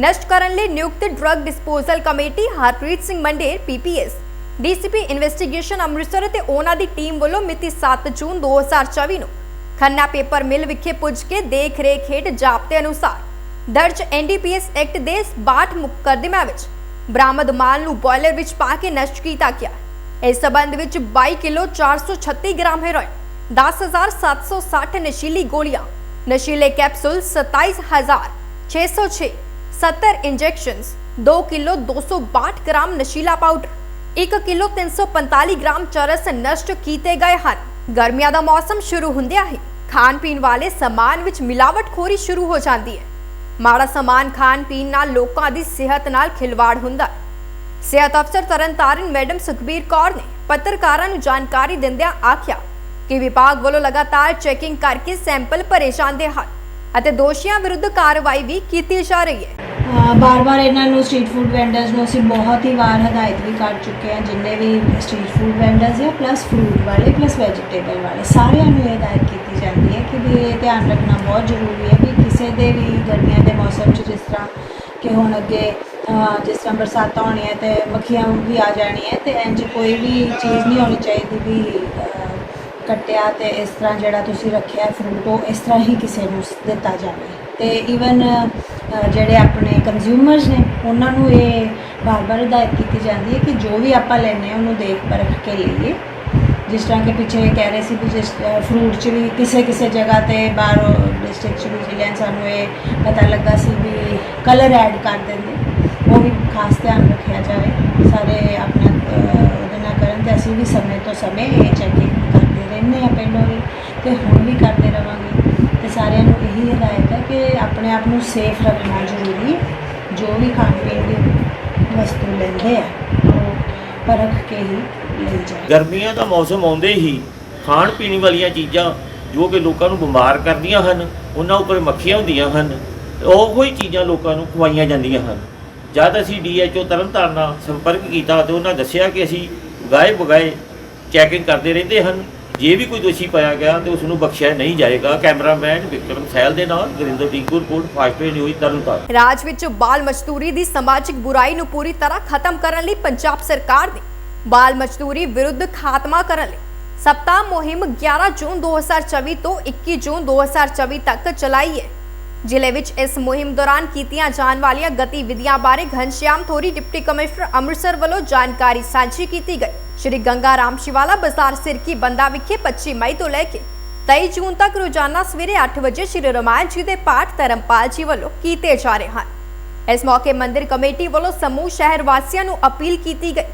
ਨਸ਼ਟ ਕਰਨ ਲਈ ਨਿਯੁਕਤ drug disposal committee Harpreet Singh Mander PPS DCP investigation Amritsar ਤੇ ਉਹਨਾਂ ਦੀ ਟੀਮ ਵੱਲੋਂ ਮਿਤੀ 7 ਜੂਨ 2024 ਨੂੰ ਖੰਨਾ ਪੇਪਰ ਮਿਲ ਵਿਖੇ ਪੁੱਜ ਕੇ ਦੇਖ ਰੇਖ ਹੇਠ ਜਾਬਤੇ ਅਨੁਸਾਰ ਦਰਜ ਐਨਡੀਪੀਐਸ ਐਕਟ ਦੇ 62 ਮੁਕੱਦਮਿਆਂ ਵਿੱਚ ਬਰਾਮਦ ਮਾਲ ਨੂੰ ਬੋਇਲਰ ਵਿੱਚ ਪਾ ਕੇ ਨਸ਼ਟ ਕੀਤਾ ਗਿਆ। ਇਸ ਸਬੰਧ ਵਿੱਚ 22 ਕਿਲੋ 436 ਗ੍ਰਾਮ ਹੈਰੋਇਨ 10760 ਨਸ਼ੀਲੀ ਗੋਲੀਆਂ, ਨਸ਼ੀਲੇ ਕੈਪਸੂਲ 27606 70 ਇੰਜੈਕਸ਼ਨਸ 2 ਕਿਲੋ 262 ਗ੍ਰਾਮ ਨਸ਼ੀਲਾ ਪਾਊਡਰ 1 ਕਿਲੋ 345 ਗ੍ਰਾਮ ਚਰਸ ਨਸ਼ਟ ਕੀਤੇ ਗਏ ਹਨ। ਗਰਮੀਆਂ ਦਾ ਮੌਸਮ ਸ਼ੁਰੂ ਹੁੰਦਿਆਂ ਹੀ ਖਾਣ ਪੀਣ ਵਾਲੇ ਸਮਾਨ ਵਿੱਚ ਮਿਲਾਵਟਖੋਰੀ ਸ਼ੁਰੂ ਹੋ ਜਾਂਦੀ ਹੈ। ਮਾੜਾ ਸਮਾਨ ਖਾਣ ਪੀਣ ਨਾਲ ਲੋਕਾਂ ਦੀ ਸਿਹਤ ਨਾਲ ਖਿਲਵਾੜ ਹੁੰਦਾ ਸਿਹਤ ਅਫਸਰ ਤਰਨਤਾਰਨ ਮੈਡਮ ਸੁਖਬੀਰ ਕੌਰ ਨੇ ਪੱਤਰਕਾਰਾਂ ਨੂੰ ਜਾਣਕਾਰੀ ਦਿੰਦਿਆਂ ਆਖਿਆ ਕਿ ਵਿਭਾਗ ਵੱਲੋਂ ਲਗਾਤਾਰ ਚੈਕਿੰਗ ਕਰਕੇ ਸੈਂਪਲ ਭਰੇ ਜਾਂਦੇ ਹਨ। ਅਤੇ ਦੋਸ਼ੀਆਂ ਵਿਰੁੱਧ ਕਾਰਵਾਈ ਵੀ ਕੀਤੀ ਜਾ ਰਹੀ ਹੈ। ਬਾਰ-ਬਾਰ ਇਹਨਾਂ ਨੂੰ ਸਟਰੀਟ ਫੂਡ ਵੈਂਡਰਸ ਨੂੰ ਅਸੀਂ ਬਹੁਤ ਹੀ ਵਾਰ ਹਦਾਇਤ ਵੀ ਕਰ ਚੁੱਕੇ ਹਾਂ, ਜਿੰਨੇ ਵੀ ਸਟਰੀਟ ਫੂਡ ਵੈਂਡਰਸ ਆ ਪਲੱਸ ਫਰੂਟ ਵਾਲੇ ਪਲੱਸ ਵੈਜੀਟੇਬਲ ਵਾਲੇ, ਸਾਰਿਆਂ ਨੂੰ ਇਹ ਹਦਾਇਤ ਕੀਤੀ ਜਾਂਦੀ ਹੈ ਕਿ ਵੀ ਇਹ ਧਿਆਨ ਰੱਖਣਾ ਬਹੁਤ ਜ਼ਰੂਰੀ ਹੈ ਕਿ ਕਿਸੇ ਦੇ ਵੀ ਗਰਮੀਆਂ ਦੇ ਮੌਸਮ 'ਚ ਜਿਸ ਤਰ੍ਹਾਂ ਕਿ ਹੁਣ ਅੱਗੇ ਜਿਸ ਤਰ੍ਹਾਂ ਬਰਸਾਤਾਂ ਹੋਣੀਆਂ ਤੇ ਮੱਖੀਆਂ ਵੀ ਆ ਜਾਣੀਆਂ ਤੇ ਇੰਜ ਕੋਈ ਵੀ ਚੀਜ਼ ਨਹੀਂ ਹੋਣੀ ਚਾਹੀਦੀ ਵੀ ਕੱਟਿਆ ਤੇ ਇਸ ਤਰ੍ਹਾਂ ਜਿਹੜਾ ਤੁਸੀਂ ਰੱਖਿਆ ਫਰੂਟ ਉਹ ਇਸ ਤਰ੍ਹਾਂ ਹੀ ਕਿਸੇ ਨੂੰ ਦਿੱਤਾ ਜਾਵੇ। ਤੇ ਈਵਨ ਜਿਹੜੇ ਆਪਣੇ ਕੰਜ਼ਿਊਮਰਸ ਨੇ, ਉਹਨਾਂ ਨੂੰ ਇਹ ਬਾਰ-ਬਾਰ ਹਦਾਇਤ ਕੀਤੀ ਜਾਂਦੀ ਹੈ ਕਿ ਜੋ ਵੀ ਆਪਾਂ ਲੈਂਦੇ ਹਾਂ, ਉਹਨੂੰ ਦੇਖ ਪਰਖ ਕੇ ਲਈਏ। ਜਿਸ ਤਰ੍ਹਾਂ ਕਿ ਪਿੱਛੇ ਕਹਿ ਰਹੇ ਸੀ ਵੀ ਜਿਸ ਫਰੂਟ 'ਚ ਵੀ ਕਿਸੇ ਕਿਸੇ ਜਗ੍ਹਾ ਤੇ ਬਾਹਰੋਂ ਡਿਸਟ੍ਰਿਕਟ 'ਚ ਨਿਊਜ਼ੀਲੈਂਡ ਸਾਨੂੰ ਇਹ ਪਤਾ ਲੱਗਾ ਸੀ ਵੀ ਕਲਰ ਐਡ ਕਰ ਦਿੰਦੇ। ਉਹ ਵੀ ਖਾਸ ਧਿਆਨ ਰੱਖਿਆ ਜਾਵੇ। ਸਾਰੇ ਆਪਣਾ ਉਹਦੇ ਨਾਲ ਕਰਨ ਤੇ ਅਸੀਂ ਵੀ ਸਮੇਂ ਤੋਂ ਸਮੇਂ ਇਹ ਚੈਕਿੰਗ ਰਹਿੰਦੇ ਆ ਪਹਿਲਾਂ ਵੀ ਤੇ ਹੁਣ ਵੀ ਕਰਦੇ ਰਵਾਂਗੇ। ਤੇ ਸਾਰਿਆਂ ਨੂੰ ਇਹੀ ਹਦਾਇਤ ਹੈ ਕਿ ਆਪਣੇ ਆਪ ਨੂੰ ਸੇਫ ਰੱਖਣਾ ਜ਼ਰੂਰੀ ਜੋ ਵੀ ਖਾਣ ਪੀਣ ਦੀ ਵਸਤੂ ਲੈਂਦੇ ਆ, ਉਹ ਪਰਖ ਕੇ ਹੀ ਲਈ ਜਾਏ ਗਰਮੀਆਂ ਦਾ ਮੌਸਮ ਆਉਂਦੇ ਹੀ ਖਾਣ ਪੀਣ ਵਾਲੀਆਂ ਚੀਜ਼ਾਂ ਜੋ ਕਿ ਲੋਕਾਂ ਨੂੰ ਬਿਮਾਰ ਕਰਦੀਆਂ ਹਨ, ਉਹਨਾਂ ਉੱਪਰ ਮੱਖੀਆਂ ਹੁੰਦੀਆਂ ਹਨ, ਉਹੋ ਹੀ ਚੀਜ਼ਾਂ ਲੋਕਾਂ ਨੂੰ ਖਵਾਈਆਂ ਜਾਂਦੀਆਂ ਹਨ। ਜਦ ਅਸੀਂ ਡੀਐਚਓ ਤਰਨਤਾਰਨ ਨਾਲ ਸੰਪਰਕ ਕੀਤਾ ਤੇ ਉਹਨਾਂ ਦੱਸਿਆ ਕਿ ਅਸੀਂ ਗਾਏ ਬਗਾਏ ਚੈਕਿੰਗ ਕਰਦੇ ਰਹਿੰਦੇ ਹਨ ਜੇ ਵੀ ਕੋਈ ਦੋਸ਼ੀ ਪਾਇਆ ਗਿਆ ਤੇ ਉਸ ਨੂੰ ਬਖਸ਼ਿਆ ਨਹੀਂ ਜਾਏਗਾ। ਕੈਮਰਾਮੈਨ ਵਿਕਰਮ ਸੈਲ ਦੇ ਨਾਲ Gurinder Tinku report, fast news, Tarn Taran. ਰਾਜ ਵਿੱਚ ਬਾਲ ਮਜ਼ਦੂਰੀ ਦੀ ਸਮਾਜਿਕ ਬੁਰਾਈ ਨੂੰ ਪੂਰੀ ਤਰ੍ਹਾਂ ਖਤਮ ਕਰਨ ਲਈ ਪੰਜਾਬ ਸਰਕਾਰ ਨੇ ਬਾਲ ਮਜ਼ਦੂਰੀ ਵਿਰੁੱਧ ਖਾਤਮਾ ਕਰਨ ਲਈ ਸਪਤਾਹ ਮੁਹਿੰਮ 11 ਜੂਨ 2024 ਤੋਂ 21 ਜੂਨ 2024 ਤੱਕ ਚਲਾਈ ਹੈ। ਜ਼ਿਲ੍ਹੇ ਵਿੱਚ ਇਸ ਮੁਹਿੰਮ ਦੌਰਾਨ ਕੀਤੀਆਂ ਜਾਣ ਵਾਲੀਆਂ ਗਤੀਵਿਧੀਆਂ ਬਾਰੇ ਘਨਸ਼ਿਆਮ ਥੋਰੀ ਡਿਪਟੀ ਕਮਿਸ਼ਨਰ ਅੰਮ੍ਰਿਤਸਰ ਵੱਲੋਂ ਜਾਣਕਾਰੀ ਸਾਂਝੀ ਕੀਤੀ ਗਈ। ਸ਼੍ਰੀ ਗੰਗਾ ਰਾਮ ਸ਼ਿਵਾਲਾ ਬਾਜ਼ਾਰ ਸਿਰਕੀ ਬੰਦਾ ਵਿਖੇ 25 ਮਈ ਤੋਂ ਲੈ ਕੇ 23 ਜੂਨ ਤੱਕ ਰੋਜ਼ਾਨਾ ਸਵੇਰੇ 8 ਵਜੇ ਸ਼੍ਰੀ ਰਮਾਇਣ ਜੀ ਦੇ ਪਾਠ ਧਰਮਪਾਲ ਜੀ ਵੱਲੋਂ ਕੀਤੇ ਜਾ ਰਹੇ ਹਨ। ਇਸ ਮੌਕੇ ਮੰਦਿਰ ਕਮੇਟੀ ਵੱਲੋਂ ਸਮੂਹ ਸ਼ਹਿਰ ਵਾਸੀਆਂ ਨੂੰ ਅਪੀਲ ਕੀਤੀ ਗਈ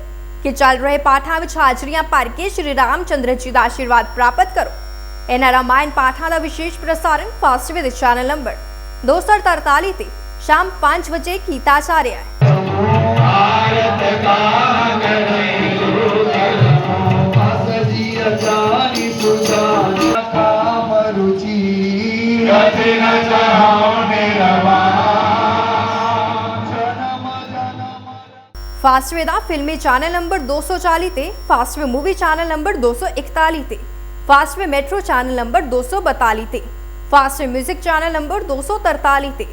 ਕਿ ਚੱਲ ਰਹੇ ਪਾਠਾਂ ਵਿੱਚ ਹਾਜ਼ਰੀਆਂ ਭਰ ਕੇ ਸ਼੍ਰੀ ਰਾਮ ਚੰਦਰ ਜੀ ਦਾ ਆਸ਼ੀਰਵਾਦ ਪ੍ਰਾਪਤ ਕਰੋ। ਇਹਨਾਂ ਰਾਮਾਇਣ ਪਾਠਾਂ ਦਾ ਵਿਸ਼ੇਸ਼ ਪ੍ਰਸਾਰਣ ਫਾਸਟਵੇ ਦੇ ਚੈਨਲ ਨੰਬਰ 243 ਤੇ ਸ਼ਾਮ 5 ਵਜੇ ਕੀਤਾ ਜਾ ਰਿਹਾ ਹੈ। ਫਾਸਟਵੇ ਦਾ ਫਿਲਮੀ ਚੈਨਲ ਨੰਬਰ 240 ਤੇ ਫਾਸਟਵੇ ਮੂਵੀ ਚੈਨਲ ਨੰਬਰ 241 ਤੇ ਫਾਸਟਵੇ ਮੈਟਰੋ ਚੈਨਲ ਨੰਬਰ 242 ਤੇ ਫਾਸਟਵੇ 뮤직 ਚੈਨਲ ਨੰਬਰ 243 ਤੇ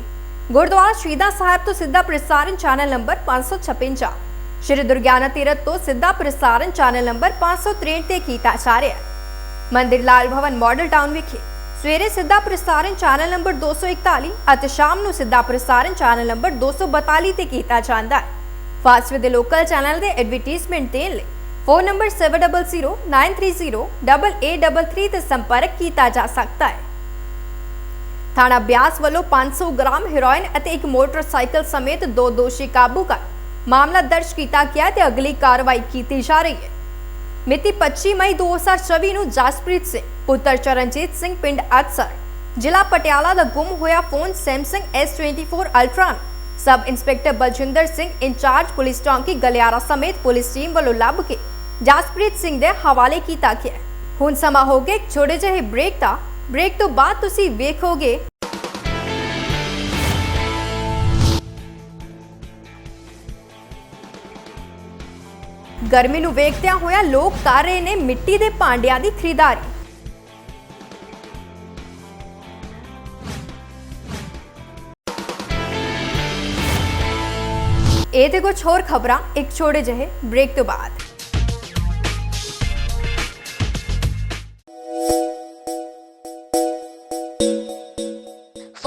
ਗੁਰਦੁਆਰਾ ਸ਼ਹੀਦਾਂ ਸਾਹਿਬ ਤੋਂ ਸਿੱਧਾ ਪ੍ਰਸਾਰਣ ਚੈਨਲ ਨੰਬਰ 556 ਸ਼੍ਰੀ ਦੁਰਗਿਆਨਾ ਤੀਰਥ ਤੋਂ ਸਿੱਧਾ ਪ੍ਰਸਾਰਣ ਚੈਨਲ ਨੰਬਰ 563 ਤੇ ਕੀਤਾ ਜਾ ਰਿਹਾ ਮੰਦਿਰ ਲਾਲ ਭਵਨ ਮਾਡਲ ਟਾਊਨ ਵਿਖੇ ਸਵੇਰੇ ਸਿੱਧਾ ਪ੍ਰਸਾਰਣ ਚੈਨਲ ਨੰਬਰ 241 ਅਤੇ ਸ਼ਾਮ ਨੂੰ ਸਿੱਧਾ ਪ੍ਰਸਾਰਣ ਚੈਨਲ ਨੰਬਰ 242 ਤੇ ਕੀਤਾ ਜਾਂਦਾ ਹੈ। ਫਾਸਟਵੇ ਦੇ ਲੋਕਲ ਚੈਨਲ ਦੇ ਐਡਵਰਟਾਈਜ਼ਮੈਂਟ ਦੇਣ ਲਈ ਫੋਨ ਨੰਬਰ 7009308833 ਤੇ ਸੰਪਰਕ ਕੀਤਾ ਜਾ ਸਕਦਾ ਹੈ। ਥਾਣਾ ਬਿਆਸ ਵੱਲੋਂ 500 ਗ੍ਰਾਮ ਹੈਰੋਇਨ ਅਤੇ ਇੱਕ ਮੋਟਰਸਾਈਕਲ ਸਮੇਤ ਦੋ ਦੋਸ਼ੀ ਕਾਬੂ ਕਰ ਮਾਮਲਾ ਦਰਜ ਕੀਤਾ ਗਿਆ ਤੇ ਅਗਲੀ ਕਾਰਵਾਈ ਕੀਤੀ ਜਾ ਰਹੀ ਹੈ। ਮਿਤੀ 25 ਮਈ 2024 ਨੂੰ ਜਸਪ੍ਰੀਤ ਸਿੰਘ ਪੁੱਤਰ ਚਰਨਜੀਤ ਸਿੰਘ ਪਿੰਡ ਅਕਸਰ ਜ਼ਿਲ੍ਹਾ ਪਟਿਆਲਾ ਦਾ ਗੁੰਮ ਹੋਇਆ ਫੋਨ Samsung S24 Ultra ਨੂੰ sub inspector Baljinder Singh incharge police ਚੌਂਕੀ ਗਲਿਆਰਾ ਸਮੇਤ ਪੁਲਿਸ ਟੀਮ ਵੱਲੋਂ ਲੱਭ ਕੇ ਜਸਪ੍ਰੀਤ ਸਿੰਘ ਦੇ ਹਵਾਲੇ ਕੀਤਾ ਗਿਆ ਹੁਣ ਸਮਾਂ ਹੋ ਗਿਆ ਇੱਕ ਛੋਟੇ ਜਿਹੇ ਬ੍ਰੇਕ ਦਾ ਬ੍ਰੇਕ ਤੋਂ ਬਾਅਦ ਤੁਸੀਂ ਵੇਖੋਗੇ ਗਰਮੀ ਨੂੰ ਵੇਖਦਿਆਂ ਹੋਇਆ ਲੋਕ ਕਰ ਰਹੇ ਨੇ ਮਿੱਟੀ ਦੇ ਭਾਂਡਿਆਂ ਦੀ ਖਰੀਦਦਾਰੀ। ਇਹ ਤੇ ਕੁਝ ਹੋਰ ਖਬਰਾਂ, ਇੱਕ ਛੋਟੇ ਜਿਹੇ ਬ੍ਰੇਕ ਤੋਂ ਬਾਅਦ।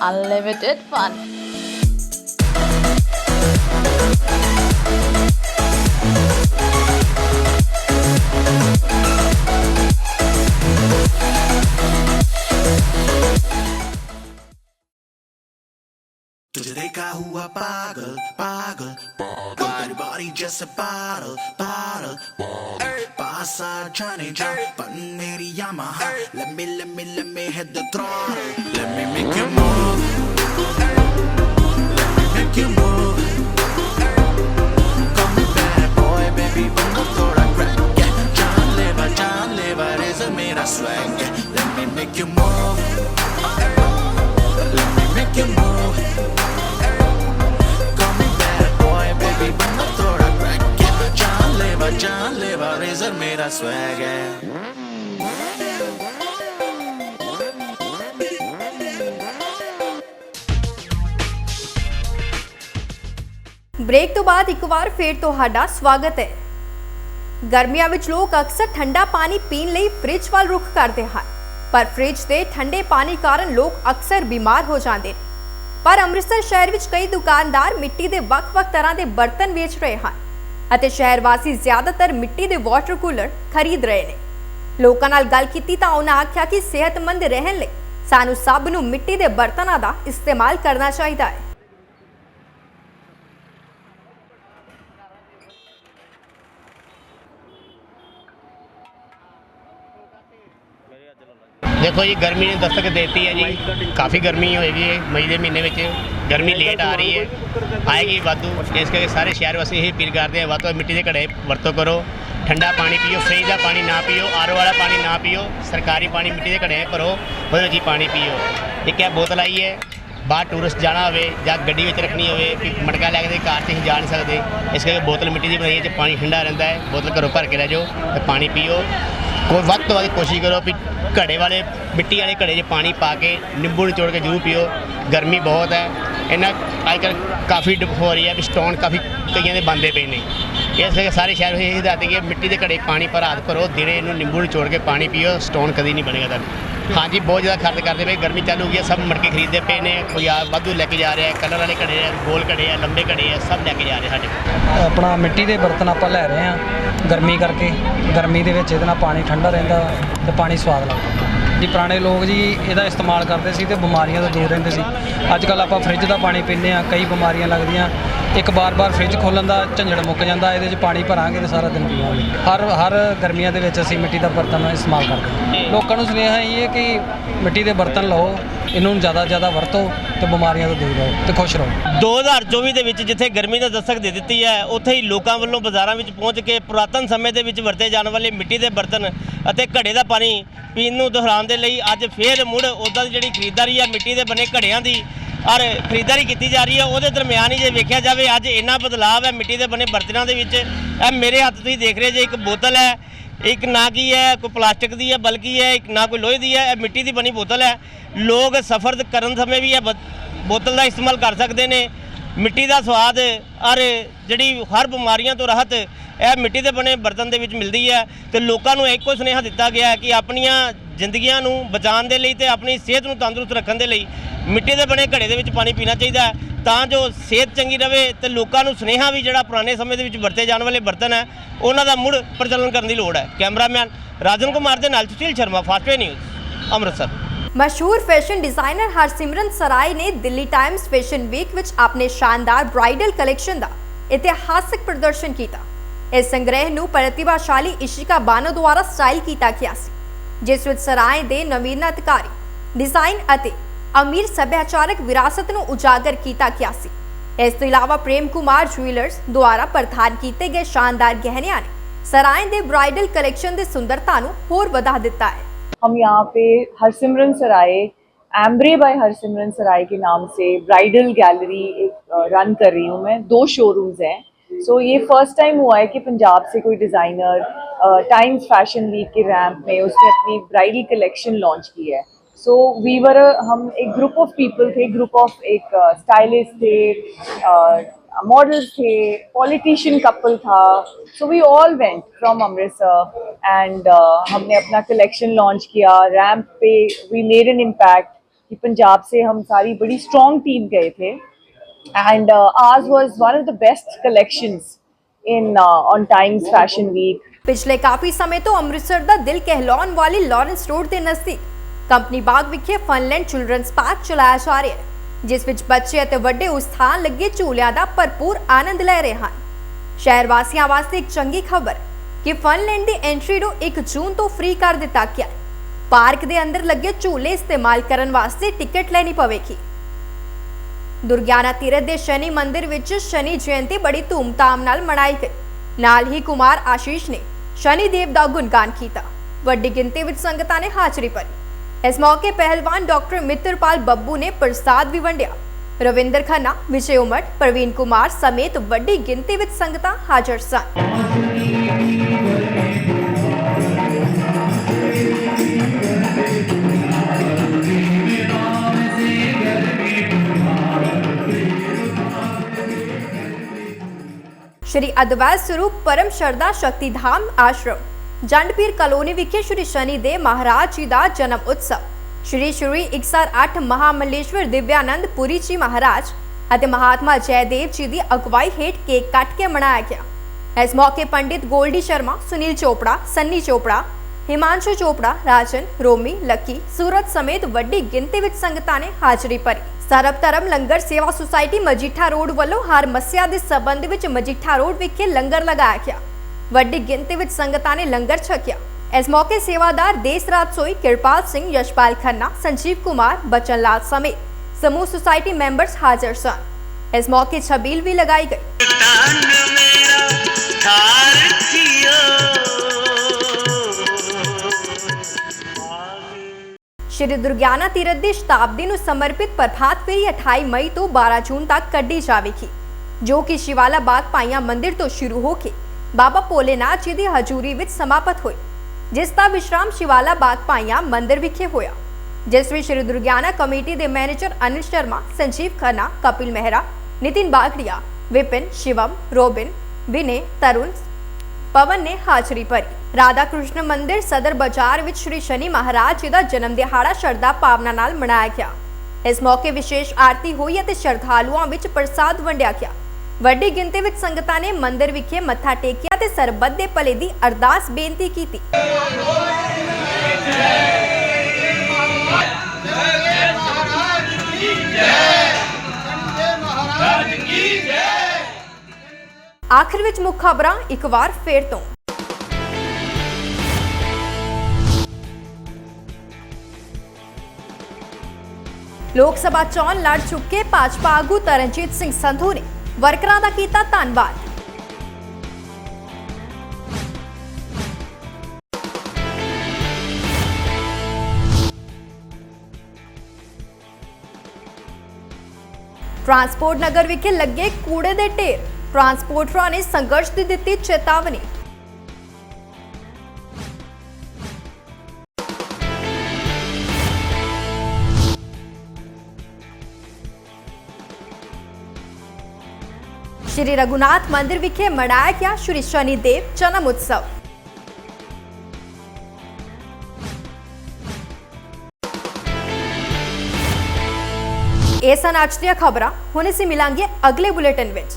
unlimited fun. Today, huwa pagal, pagal, pagal. Everybody just a bottle. Johnny John Yamaha. Let me, let me, let me hit the Let me make you move. Let me make you move. Bad boy, baby, yeah. Swag. Let me make you move. Let me make you move. जानलेवा जानलेवा razor मेरा swag है break ਤੋਂ ਬਾਅਦ ਇੱਕ ਵਾਰ ਫੇਰ ਤੁਹਾਡਾ ਸਵਾਗਤ ਹੈ ਗਰਮੀਆਂ ਵਿੱਚ ਲੋਕ ਅਕਸਰ ਠੰਡਾ ਪਾਣੀ ਪੀਣ ਲਈ ਫ੍ਰਿਜ ਵੱਲ ਰੁਖ ਕਰਦੇ ਹਨ ਪਰ ਫ੍ਰਿਜ ਦੇ ਠੰਡੇ ਪਾਣੀ ਕਾਰਨ ਲੋਕ ਅਕਸਰ ਬਿਮਾਰ ਹੋ ਜਾਂਦੇ ਨੇ ਪਰ ਅੰਮ੍ਰਿਤਸਰ ਸ਼ਹਿਰ ਵਿੱਚ ਕਈ ਦੁਕਾਨਦਾਰ ਮਿੱਟੀ ਦੇ ਵੱਖ-ਵੱਖ ਤਰ੍ਹਾਂ ਦੇ ਬਰਤਨ ਵੇਚ ਰਹੇ ਹਨ ਅਤੇ ਸ਼ਹਿਰ ਵਾਸੀ ਜ਼ਿਆਦਾਤਰ ਮਿੱਟੀ ਦੇ ਵਾਟਰ ਕੂਲਰ ਖਰੀਦ ਰਹੇ ਨੇ। ਲੋਕਾਂ ਨਾਲ ਗੱਲ ਕੀਤੀ ਤਾਂ ਉਹਨਾਂ ਆਖਿਆ ਕਿ ਸਿਹਤਮੰਦ ਰਹਿਣ ਲਈ ਸਾਨੂੰ ਸਭ ਨੂੰ ਮਿੱਟੀ ਦੇ ਬਰਤਨਾਂ ਦਾ ਇਸਤੇਮਾਲ ਕਰਨਾ ਚਾਹੀਦਾ ਹੈ। ਦੇਖੋ ਜੀ ਗਰਮੀ ਨੇ ਦਸਤਕ ਦੇਤੀ ਹੈ ਜੀ। ਕਾਫੀ ਗਰਮੀ ਹੋਏਗੀ ਮਈ ਦੇ ਮਹੀਨੇ ਵਿੱਚ। ਗਰਮੀ ਲੇਟ ਆ ਰਹੀ ਹੈ। ਆਏਗੀ ਵਾਧੂ। ਇਸ ਕਰਕੇ ਸਾਰੇ ਸ਼ਹਿਰ ਵਾਸੀ ਇਹ ਅਪੀਲ ਕਰਦੇ ਆ ਵੱਧ ਮਿੱਟੀ ਦੇ ਘੜੇ ਵਰਤੋਂ ਕਰੋ। ਠੰਡਾ ਪਾਣੀ ਪੀਓ ਫ੍ਰਿਜ ਦਾ ਪਾਣੀ ਨਾ ਪੀਓ ਆਰਓ ਵਾਲਾ ਪਾਣੀ ਨਾ ਪੀਓ। ਸਰਕਾਰੀ ਪਾਣੀ ਮਿੱਟੀ ਦੇ ਘੜੇ ਭਰੋ ਉਹਦੇ ਵਿੱਚ ਹੀ ਪਾਣੀ ਪੀਓ। ਇੱਕ ਇਹ ਬੋਤਲ ਆਈ ਹੈ। ਬਾਹਰ ਟੂਰਿਸਟ ਜਾਣਾ ਹੋਵੇ ਜਾਂ ਗੱਡੀ ਵਿੱਚ ਰੱਖਣੀ ਹੋਵੇ ਵੀ ਮਟਕਾ ਲੈ ਕੇ ਤੇ ਕਾਰ 'ਚ ਅਸੀਂ ਜਾ ਨਹੀਂ ਸਕਦੇ। ਇਸ ਕਰਕੇ ਬੋਤਲ ਮਿੱਟੀ ਦੀ ਬਣਾਈ ਹੈ, 'ਚ ਪਾਣੀ ਠੰਡਾ ਰਹਿੰਦਾ ਹੈ। ਬੋਤਲ ਘਰੋਂ ਭਰ ਕੇ ਲੈ ਜਾਓ ਤੇ ਪਾਣੀ ਪੀਓ। ਕੋਈ ਵੱਧ ਤੋਂ ਵੱਧ ਕੋਸ਼ਿਸ਼ ਕਰੋ ਵੀ ਘੜੇ ਵਾਲੇ, ਮਿੱਟੀ ਵਾਲੇ ਘੜੇ 'ਚ ਪਾਣੀ ਪਾ ਕੇ ਨਿੰਬੂ ਨਿਚੋੜ ਕੇ ਜ਼ਰੂਰ ਪੀਓ। ਗਰਮੀ ਬਹੁਤ ਹੈ। ਇਹਨਾਂ ਅੱਜ ਕੱਲ੍ਹ ਕਾਫੀ ਡਿਪ ਹੋ ਰਹੀ ਹੈ ਵੀ ਸਟੋਨ ਕਾਫੀ ਕਈਆਂ ਦੇ ਬੰਦੇ ਪਏ ਨੇ। ਇਸ ਕਰਕੇ ਸਾਰੇ ਸ਼ਹਿਰ ਵਿੱਚ ਇਹ ਹਦਾਇਤ ਕਿ ਮਿੱਟੀ ਦੇ ਘੜੇ ਪਾਣੀ ਭਰਾ ਹੱਥ ਭਰੋ, ਦਿਨੇ ਇਹਨੂੰ ਨਿੰਬੂ ਨਿਚੋੜ ਕੇ ਪਾਣੀ ਪੀਓ। ਸਟੋਨ ਕਦੀ ਨਹੀਂ ਬਣੇਗਾ ਤੁਹਾਨੂੰ ਹਾਂਜੀ, ਬਹੁਤ ਜ਼ਿਆਦਾ ਖਰਚ ਕਰਦੇ ਪਏ, ਗਰਮੀ ਚਾਲੂ ਹੋ ਗਈ ਹੈ, ਸਭ ਮਟਕੇ ਖਰੀਦਦੇ ਪਏ ਨੇ, ਕੋਈ ਆ ਵਾਧੂ ਲੈ ਕੇ ਜਾ ਰਿਹਾ ਕਲਰ ਵਾਲੇ ਘੜੇ ਆ ਗੋਲ ਘੜੇ ਆ ਲੰਬੇ ਘੜੇ ਆ ਸਭ ਲੈ ਕੇ ਜਾ ਰਹੇ ਸਾਡੇ ਕੋਲ। ਆਪਣਾ ਮਿੱਟੀ ਦੇ ਬਰਤਨ ਆਪਾਂ ਲੈ ਰਹੇ ਹਾਂ, ਗਰਮੀ ਕਰਕੇ, ਗਰਮੀ ਦੇ ਵਿੱਚ ਇਹਦੇ ਨਾਲ ਪਾਣੀ ਠੰਡਾ ਰਹਿੰਦਾ ਤੇ ਪਾਣੀ ਸਵਾਦ ਲੱਗਦਾ। ਜੀ, ਪੁਰਾਣੇ ਲੋਕ ਜੀ ਇਹਦਾ ਇਸਤੇਮਾਲ ਕਰਦੇ ਸੀ ਤੇ ਬਿਮਾਰੀਆਂ ਤੋਂ ਦੂਰ ਰਹਿੰਦੇ ਸੀ। ਅੱਜ ਕੱਲ ਆਪਾਂ ਫ੍ਰਿਜ ਦਾ ਪਾਣੀ ਪੀਂਦੇ ਆ ਕਈ ਬਿਮਾਰੀਆਂ ਲੱਗਦੀਆਂ। ਇੱਕ ਬਾਰ-ਬਾਰ ਫ੍ਰਿਜ ਖੋਲਣ ਦਾ ਝੰਜੜ ਮੁੱਕ ਜਾਂਦਾ, ਇਹਦੇ 'ਚ ਪਾਣੀ ਭਰਾਂਗੇ ਤੇ ਸਾਰਾ ਦਿਨ ਪੀਵਾਂਗੇ। ਹਰ ਹਰ ਗਰਮੀਆਂ ਦੇ ਵਿੱਚ ਅਸੀਂ ਮਿੱਟੀ ਦਾ ਬਰਤਨ ਇਸਤੇਮਾਲ ਕਰਦੇ ਹਾਂ। ਲੋਕਾਂ ਨੂੰ ਸੁਨੇਹਾ ਇਹ ਹੈ ਕਿ ਮਿੱਟੀ ਦੇ ਬਰਤਨ ਲਓ, ਇਹਨੂੰ ਜ਼ਿਆਦਾ ਤੋਂ ਜ਼ਿਆਦਾ ਵਰਤੋ ਤੇ ਬਿਮਾਰੀਆਂ ਤੋਂ ਦੂਰ ਰਹੋ ਤੇ ਖੁਸ਼ ਰਹੋ। 2024 ਦੇ ਵਿੱਚ ਜਿੱਥੇ ਗਰਮੀ ਦਾ ਦਸਤਕ ਦੇ ਦਿੱਤੀ ਹੈ, ਉੱਥੇ ਹੀ ਲੋਕਾਂ ਵੱਲੋਂ ਬਾਜ਼ਾਰਾਂ ਵਿੱਚ ਪਹੁੰਚ ਕੇ ਪੁਰਾਤਨ ਸਮੇਂ ਦੇ ਵਿੱਚ ਵਰਤੇ ਜਾਣ ਵਾਲੇ ਮਿੱਟੀ ਦੇ ਬਰਤਨ ਅਤੇ ਘੜੇ ਦਾ ਪਾਣੀ ਪੀਣ ਨੂੰ ਦੁਹਰਾਉਣ ਦੇ ਲਈ ਅੱਜ ਫੇਰ ਮੁੜ ਉਦਾਂ ਦੀ ਜਿਹੜੀ ਖਰੀਦਦਾਰੀ ਹੈ ਮਿੱਟੀ ਦੇ ਬਣੇ ਘੜਿਆਂ ਦੀ ਔਰ ਖਰੀਦਦਾਰੀ ਕੀਤੀ ਜਾ ਰਹੀ ਹੈ, ਉਹਦੇ ਦਰਮਿਆਨ ਹੀ ਜੇ ਵੇਖਿਆ ਜਾਵੇ ਅੱਜ ਇੰਨਾ ਬਦਲਾਅ ਹੈ ਮਿੱਟੀ ਦੇ ਬਣੇ ਬਰਤਨਾਂ ਦੇ ਵਿੱਚ। ਇਹ ਮੇਰੇ ਹੱਥ ਤੁਸੀਂ ਦੇਖ ਰਹੇ ਜੇ ਇੱਕ ਬੋਤਲ ਹੈ ਇੱਕ ਨਾ ਕੀ ਹੈ, ਕੋਈ ਪਲਾਸਟਿਕ ਦੀ ਹੈ, ਬਲਕਿ ਹੈ ਇੱਕ ਨਾ ਕੋਈ ਲੋਹੇ ਦੀ ਹੈ, ਇਹ ਮਿੱਟੀ ਦੀ ਬਣੀ ਬੋਤਲ ਹੈ। ਲੋਕ ਸਫ਼ਰ ਕਰਨ ਸਮੇਂ ਵੀ ਇਹ ਬ- ਬੋਤਲ ਦਾ ਇਸਤੇਮਾਲ ਕਰ ਸਕਦੇ ਨੇ। ਮਿੱਟੀ ਦਾ ਸਵਾਦ ਔਰ ਜਿਹੜੀ ਹਰ ਬਿਮਾਰੀਆਂ ਤੋਂ ਰਾਹਤ ਇਹ ਮਿੱਟੀ ਦੇ ਬਣੇ ਬਰਤਨ ਦੇ ਵਿੱਚ ਮਿਲਦੀ ਹੈ ਤੇ ਲੋਕਾਂ ਨੂੰ ਇੱਕੋ ਸੁਨੇਹਾ ਦਿੱਤਾ ਗਿਆ ਹੈ ਕਿ ਆਪਣੀਆਂ ਜ਼ਿੰਦਗੀਆਂ ਨੂੰ ਬਚਾਉਣ ਦੇ ਲਈ ਤੇ ਆਪਣੀ ਸਿਹਤ ਨੂੰ ਤੰਦਰੁਸਤ ਰੱਖਣ ਦੇ ਲਈ ਮਿੱਟੀ ਦੇ ਬਣੇ ਘੜੇ ਦੇ ਵਿੱਚ ਪਾਣੀ ਪੀਣਾ ਚਾਹੀਦਾ ਹੈ, ਤਾਂ ਜੋ ਸਿਹਤ ਚੰਗੀ ਰਵੇ ਤੇ ਲੋਕਾਂ ਨੂੰ ਸੁਨੇਹਾ ਵੀ ਜਿਹੜਾ ਪੁਰਾਣੇ ਸਮੇਂ ਦੇ ਵਿੱਚ ਵਰਤੇ ਜਾਣ ਵਾਲੇ ਬਰਤਨ ਹੈ, ਉਹਨਾਂ ਦਾ ਮੁੜ ਪ੍ਰਚਲਨ ਕਰਨ ਦੀ ਲੋੜ ਹੈ। ਕੈਮਰਾਮੈਨ ਰਾਜਨ ਕੁਮਾਰ ਦੇ ਨਾਲ ਸੁਸ਼ੀਲ ਸ਼ਰਮਾ ਫਾਸਟਵੇ ਨਿਊਜ਼ ਅੰਮ੍ਰਿਤਸਰ। ਮਸ਼ਹੂਰ ਫੈਸ਼ਨ ਡਿਜ਼ਾਈਨਰ ਹਰਸਿਮਰਨ ਸਰਾਈ ਨੇ ਦਿੱਲੀ ਟਾਈਮਸ ਫੈਸ਼ਨ ਵੀਕ ਵਿੱਚ ਆਪਣੇ ਸ਼ਾਨਦਾਰ ਬ੍ਰਾਈਡਲ ਕਲੈਕਸ਼ਨ ਦਾ ਇਤਿਹਾਸਕ ਪ੍ਰਦਰਸ਼ਨ ਕੀਤਾ। ਇਸ ਸੰਗ੍ਰਹਿ ਨੂੰ ਪ੍ਰਤਿਭਾਸ਼ਾਲੀ ਇਸ਼ਿਕਾ ਬਾਨੋ ਦੁਆਰਾ ਸਟਾਈਲ ਕੀਤਾ ਗਿਆ ਸੀ ਜਿਸ ਵਿੱਚ ਸਰਾਏ ਦੇ ਨਵੀਨਤਕਾਰੀ ਡਿਜ਼ਾਈਨ ਅਤੇ ਅਮੀਰ ਸੱਭਿਆਚਾਰਕ ਵਿਰਾਸਤ ਨੂੰ ਉਜਾਗਰ ਕੀਤਾ ਗਿਆ ਸੀ ਇਸ ਤੋਂ ਇਲਾਵਾ ਪ੍ਰੇਮ ਕੁਮਾਰ ਜੁਐਲਰਸ ਦੁਆਰਾ ਪ੍ਰਦਾਨ ਕੀਤੇ ਗਏ ਸ਼ਾਨਦਾਰ ਗਹਿਣਿਆਂ ਨੇ ਸਰਾਏ ਦੇ ਬ੍ਰਾਈਡਲ ਕਲੈਕਸ਼ਨ ਦੀ ਸੁੰਦਰਤਾ ਨੂੰ ਹੋਰ ਵਧਾ ਦਿੱਤਾ ਹੈ हम यहाँ पे हरसिमरन सराय एम्ब्रे बाय हरसिमरन सराय के नाम से ब्राइडल गैलरी एक रन कर रही हूँ मैं दो शोरूम्स हैं सो so, ये फ़र्स्ट टाइम हुआ है कि पंजाब से कोई डिज़ाइनर टाइम्स फ़ैशन वीक के रैंप में उसने अपनी ब्राइडल कलेक्शन लॉन्च की है। सो वी वर हम एक ग्रुप ऑफ़ पीपल थे ग्रुप ऑफ़ एक स्टाइलिस्ट uh, थे मॉडल्स थे पॉलिटिशियन कपल था। So we all went from Amritsar and हमने अपना कलेक्शन लॉन्च किया। रैम्प पे वी मेड एन इम्पैक्ट कि पंजाब से हम सारी बड़ी स्ट्रॉन्ग टीम गए थे। and uh, ours was one of the best collections in uh, on Times Fashion Week. ਪਿਛਲੇ ਕਾਫੀ ਸਮੇਂ ਤੋਂ ਅੰਮ੍ਰਿਤਸਰ ਦਾ ਦਿਲ ਕਹਿਲਾਉਣ ਵਾਲੀ ਲਾਰੈਂਸ ਰੋਡ ਦੇ ਨਜ਼ਦੀਕ ਕੰਪਨੀ ਬਾਗ ਵਿਖੇ ਫਨਲੈਂਡ ਚਿਲਡਰਨਸ ਪਾਰਕ ਚਲਾਇਆ ਜਾ ਰਿਹਾ ਹੈ ਜਿਸ ਵਿੱਚ ਬੱਚੇ ਅਤੇ ਵੱਡੇ ਉਸ ਥਾਂ ਲੱਗੇ ਝੂਲਿਆਂ ਦਾ ਭਰਪੂਰ ਆਨੰਦ ਲੈ ਰਹੇ ਹਨ ਸ਼ਹਿਰ ਵਾਸੀਆਂ ਵਾਸਤੇ ਇੱਕ ਚੰਗੀ ਖਬਰ ਕਿ ਫਨਲੈਂਡ ਦੀ ਐਂਟਰੀ ਨੂੰ 1 ਜੂਨ ਤੋਂ ਫ੍ਰੀ ਕਰ ਦਿੱਤਾ ਗਿਆ ਪਾਰਕ ਦੇ ਅੰਦਰ ਲੱਗੇ ਝੂਲੇ ਇਸਤੇਮਾਲ ਕਰਨ ਵਾਸਤੇ ਟਿਕਟ ਲੈਣੀ ਪਵੇਗੀ ਦੁਰਗਿਆਨਾ ਤੀਰਥ ਦੇ ਸ਼ਨੀ ਮੰਦਿਰ ਵਿੱਚ ਸ਼ਨੀ ਜਯੰਤੀ ਬੜੀ ਧੂਮਧਾਮ ਨਾਲ ਮਨਾਈ ਗਈ। ਨਾਲ ਹੀ ਕੁਮਾਰ ਆਸ਼ੀਸ਼ ਨੇ ਸ਼ਨੀ ਦੇਵ ਦਾ ਗੁਣਗਾਨ ਕੀਤਾ। ਵੱਡੀ ਗਿਣਤੀ ਵਿੱਚ ਸੰਗਤਾਂ ਨੇ ਹਾਜ਼ਰੀ ਭਰੀ। ਇਸ ਮੌਕੇ ਪਹਿਲਵਾਨ ਡਾਕਟਰ ਮਿੱਤਰਪਾਲ ਬੱਬੂ ਨੇ ਪ੍ਰਸਾਦ ਵੀ ਵੰਡਿਆ। ਰਵਿੰਦਰ ਖੰਨਾ, ਵਿਜੇ ਉਮਟ, ਪ੍ਰਵੀਨ ਕੁਮਾਰ ਸਮੇਤ ਵੱਡੀ ਗਿਣਤੀ ਵਿੱਚ ਸੰਗਤਾਂ ਹਾਜ਼ਰ ਸਨ। ਸ਼੍ਰੀ ਅਦਵੈਤ ਸਰੂਪ ਪਰਮ ਸ਼ਰਦਾ ਸ਼ਕਤੀ ਧਾਮ ਆਸ਼ਰਮ, ਜੰਡਪੀਰ ਕਲੋਨੀ ਵਿਖੇ ਸ਼੍ਰੀ ਸ਼ਨੀ ਦੇ ਮਹਾਰਾਜ ਜੀ ਦਾ ਜਨਮ ਉਤਸਵ। ਸ਼੍ਰੀ ਸ਼੍ਰੀ 108 ਮਹਾਮਲੇਸ਼ਵਰ ਦਿਵਿਆਨੰਦ ਪੁਰੀ ਜੀ ਮਹਾਰਾਜ ਅਤੇ ਮਹਾਤਮਾ ਜੈਦੇਵ ਜੀ ਦੀ ਅਗਵਾਈ ਹੇਠ ਕੇਕ ਕੱਟ ਕੇ ਮਨਾਇਆ ਗਿਆ। ਇਸ ਮੌਕੇ ਪੰਡਿਤ ਗੋਲਡੀ ਸ਼ਰਮਾ, ਸੁਨੀਲ ਚੋਪੜਾ, ਸੰਨੀ ਚੋਪੜਾ, ਹਿਮਾਂਸ਼ੂ ਚੋਪੜਾ, ਰਾਜਨ, ਰੋਮੀ, ਲੱਕੀ, ਸੂਰਤ ਸਮੇਤ ਵੱਡੀ ਗਿਣਤੀ ਵਿੱਚ ਸੰਗਤਾਂ ਨੇ ਹਾਜ਼ਰੀ ਭਰੀ। ਸਰਬ ਧਰਮ ਲੰਗਰ ਸੇਵਾ ਸੁਸਾਇਟੀ ਮਜੀਠਾ ਰੋਡ ਵੱਲੋਂ ਹਰ ਮੱਸਿਆ ਦੇ ਸਬੰਧ ਵਿੱਚ ਮਜੀਠਾ ਰੋਡ ਵਿਖੇ ਲੰਗਰ ਲਗਾਇਆ ਗਿਆ। ਵੱਡੀ ਗਿਣਤੀ ਵਿੱਚ ਸੰਗਤਾਂ ਨੇ ਲੰਗਰ ਛਕਿਆ। ਇਸ ਮੌਕੇ ਸੇਵਾਦਾਰ ਦੇਸਰਾਜ ਸੋਈ ਕਿਰਪਾਲ ਸਿੰਘ, ਯਸ਼ਪਾਲ ਖੰਨਾ, ਸੰਜੀਵ ਕੁਮਾਰ, ਬਚਨ ਲਾਲ ਸਮੇਤ ਸਮੂਹ ਸੁਸਾਇਟੀ ਮੈਂਬਰਸ ਹਾਜ਼ਰ ਸਨ। ਇਸ ਮੌਕੇ ਛਬੀਲ ਵੀ ਲਗਾਈ ਗਈ। ਸ਼੍ਰੀ ਦੁਰਗਿਆਨਾ ਤੀਰਥ ਦੀ ਸ਼ਤਾਬਦੀ ਨੂੰ ਸਮਰਪਿਤ ਪ੍ਰਭਾਤ ਫੇਰੀ 28 ਮਈ ਤੋਂ 12 ਜੂਨ ਤੱਕ ਕੱਢੀ ਜਾਵੇਗੀ, ਜੋ ਕਿ ਸ਼ਿਵਾਲਾ ਬਾਗ ਪਾਈਆਂ ਮੰਦਿਰ ਤੋਂ ਸ਼ੁਰੂ ਹੋ ਕੇ ਬਾਬਾ ਭੋਲੇਨਾਥ ਜੀ ਦੀ ਹਜ਼ੂਰੀ ਵਿੱਚ ਸਮਾਪਤ ਹੋਈ, ਜਿਸ ਦਾ ਵਿਸ਼ਰਾਮ ਸ਼ਿਵਾਲਾ ਬਾਗ ਪਾਈਆਂ ਮੰਦਿਰ ਵਿਖੇ ਹੋਇਆ। ਜਿਸ ਵਿੱਚ ਸ਼੍ਰੀ ਦੁਰਗਿਆਨਾ ਕਮੇਟੀ ਦੇ ਮੈਨੇਜਰ ਅਨਿਲ ਸ਼ਰਮਾ, ਸੰਜੀਵ ਖੰਨਾ, ਕਪਿਲ ਮਹਿਰਾ, ਨਿਤਿਨ ਬਾਗੜੀਆ, ਵਿਪਿਨ, ਸ਼ਿਵਮ, ਰੋਬਿਨ, ਵਿਨੇ, ਤਰੁਣ ਪਵਨ ਨੇ ਹਾਜ਼ਰੀ ਭਰੀ। ਰਾਧਾ ਕ੍ਰਿਸ਼ਨ ਮੰਦਿਰ ਸਦਰ ਬਾਜ਼ਾਰ ਵਿੱਚ ਸ਼੍ਰੀ ਸ਼ਨੀ ਮਹਾਰਾਜ ਜੀ ਦਾ ਜਨਮ ਦਿਹਾੜਾ ਸ਼ਰਧਾ ਭਾਵਨਾ ਨਾਲ ਮਨਾਇਆ ਗਿਆ। ਇਸ ਮੌਕੇ ਵਿਸ਼ੇਸ਼ ਆਰਤੀ ਹੋਈ ਅਤੇ ਸ਼ਰਧਾਲੂਆਂ ਵਿੱਚ ਪ੍ਰਸਾਦ ਵੰਡਿਆ ਗਿਆ। ਵੱਡੀ ਗਿਣਤੀ ਵਿੱਚ ਸੰਗਤਾਂ ਨੇ ਮੰਦਿਰ ਵਿਖੇ ਮੱਥਾ ਟੇਕਿਆ ਤੇ ਸਰਬੱਤ ਦੇ ਭਲੇ ਦੀ ਅਰਦਾਸ ਬੇਨਤੀ ਕੀਤੀ। ਆਖਿਰ ਵਿੱਚ ਮੁੱਖ ਖਬਰਾਂ ਇੱਕ ਵਾਰ ਫੇਰ ਤੋਂ। ਲੋਕ ਸਭਾ ਚੋਣ ਲੜ ਚੁੱਕੇ ਭਾਜਪਾ ਆਗੂ ਤਰਨਜੀਤ ਸਿੰਘ ਸੰਧੂ ਨੇ ਵਰਕਰਾਂ ਦਾ ਕੀਤਾ ਧੰਨਵਾਦ। ਟਰਾਂਸਪੋਰਟ ਨਗਰ ਵਿਖੇ ਲੱਗੇ ਕੂੜੇ ਦੇ ਢੇਰ। ਟਰਾਂਸਪੋਰਟਰਾਂ ਨੇ ਸੰਘਰਸ਼ ਦੀ ਦਿੱਤੀ ਚੇਤਾਵਨੀ। ਸ਼੍ਰੀ ਰਘੁਨਾਥ ਮੰਦਿਰ ਵਿਖੇ ਮਨਾਇਆ ਗਿਆ ਸ਼੍ਰੀ ਸ਼ਨੀ ਦੇਵ ਜਨਮ ਉਤਸਵ। ਇਹ ਸਨ ਅੱਜ ਦੀਆਂ ਖਬਰਾਂ। ਹੁਣ ਅਸੀਂ ਮਿਲਾਂਗੇ ਅਗਲੇ ਬੁਲੇਟਿਨ ਵਿੱਚ।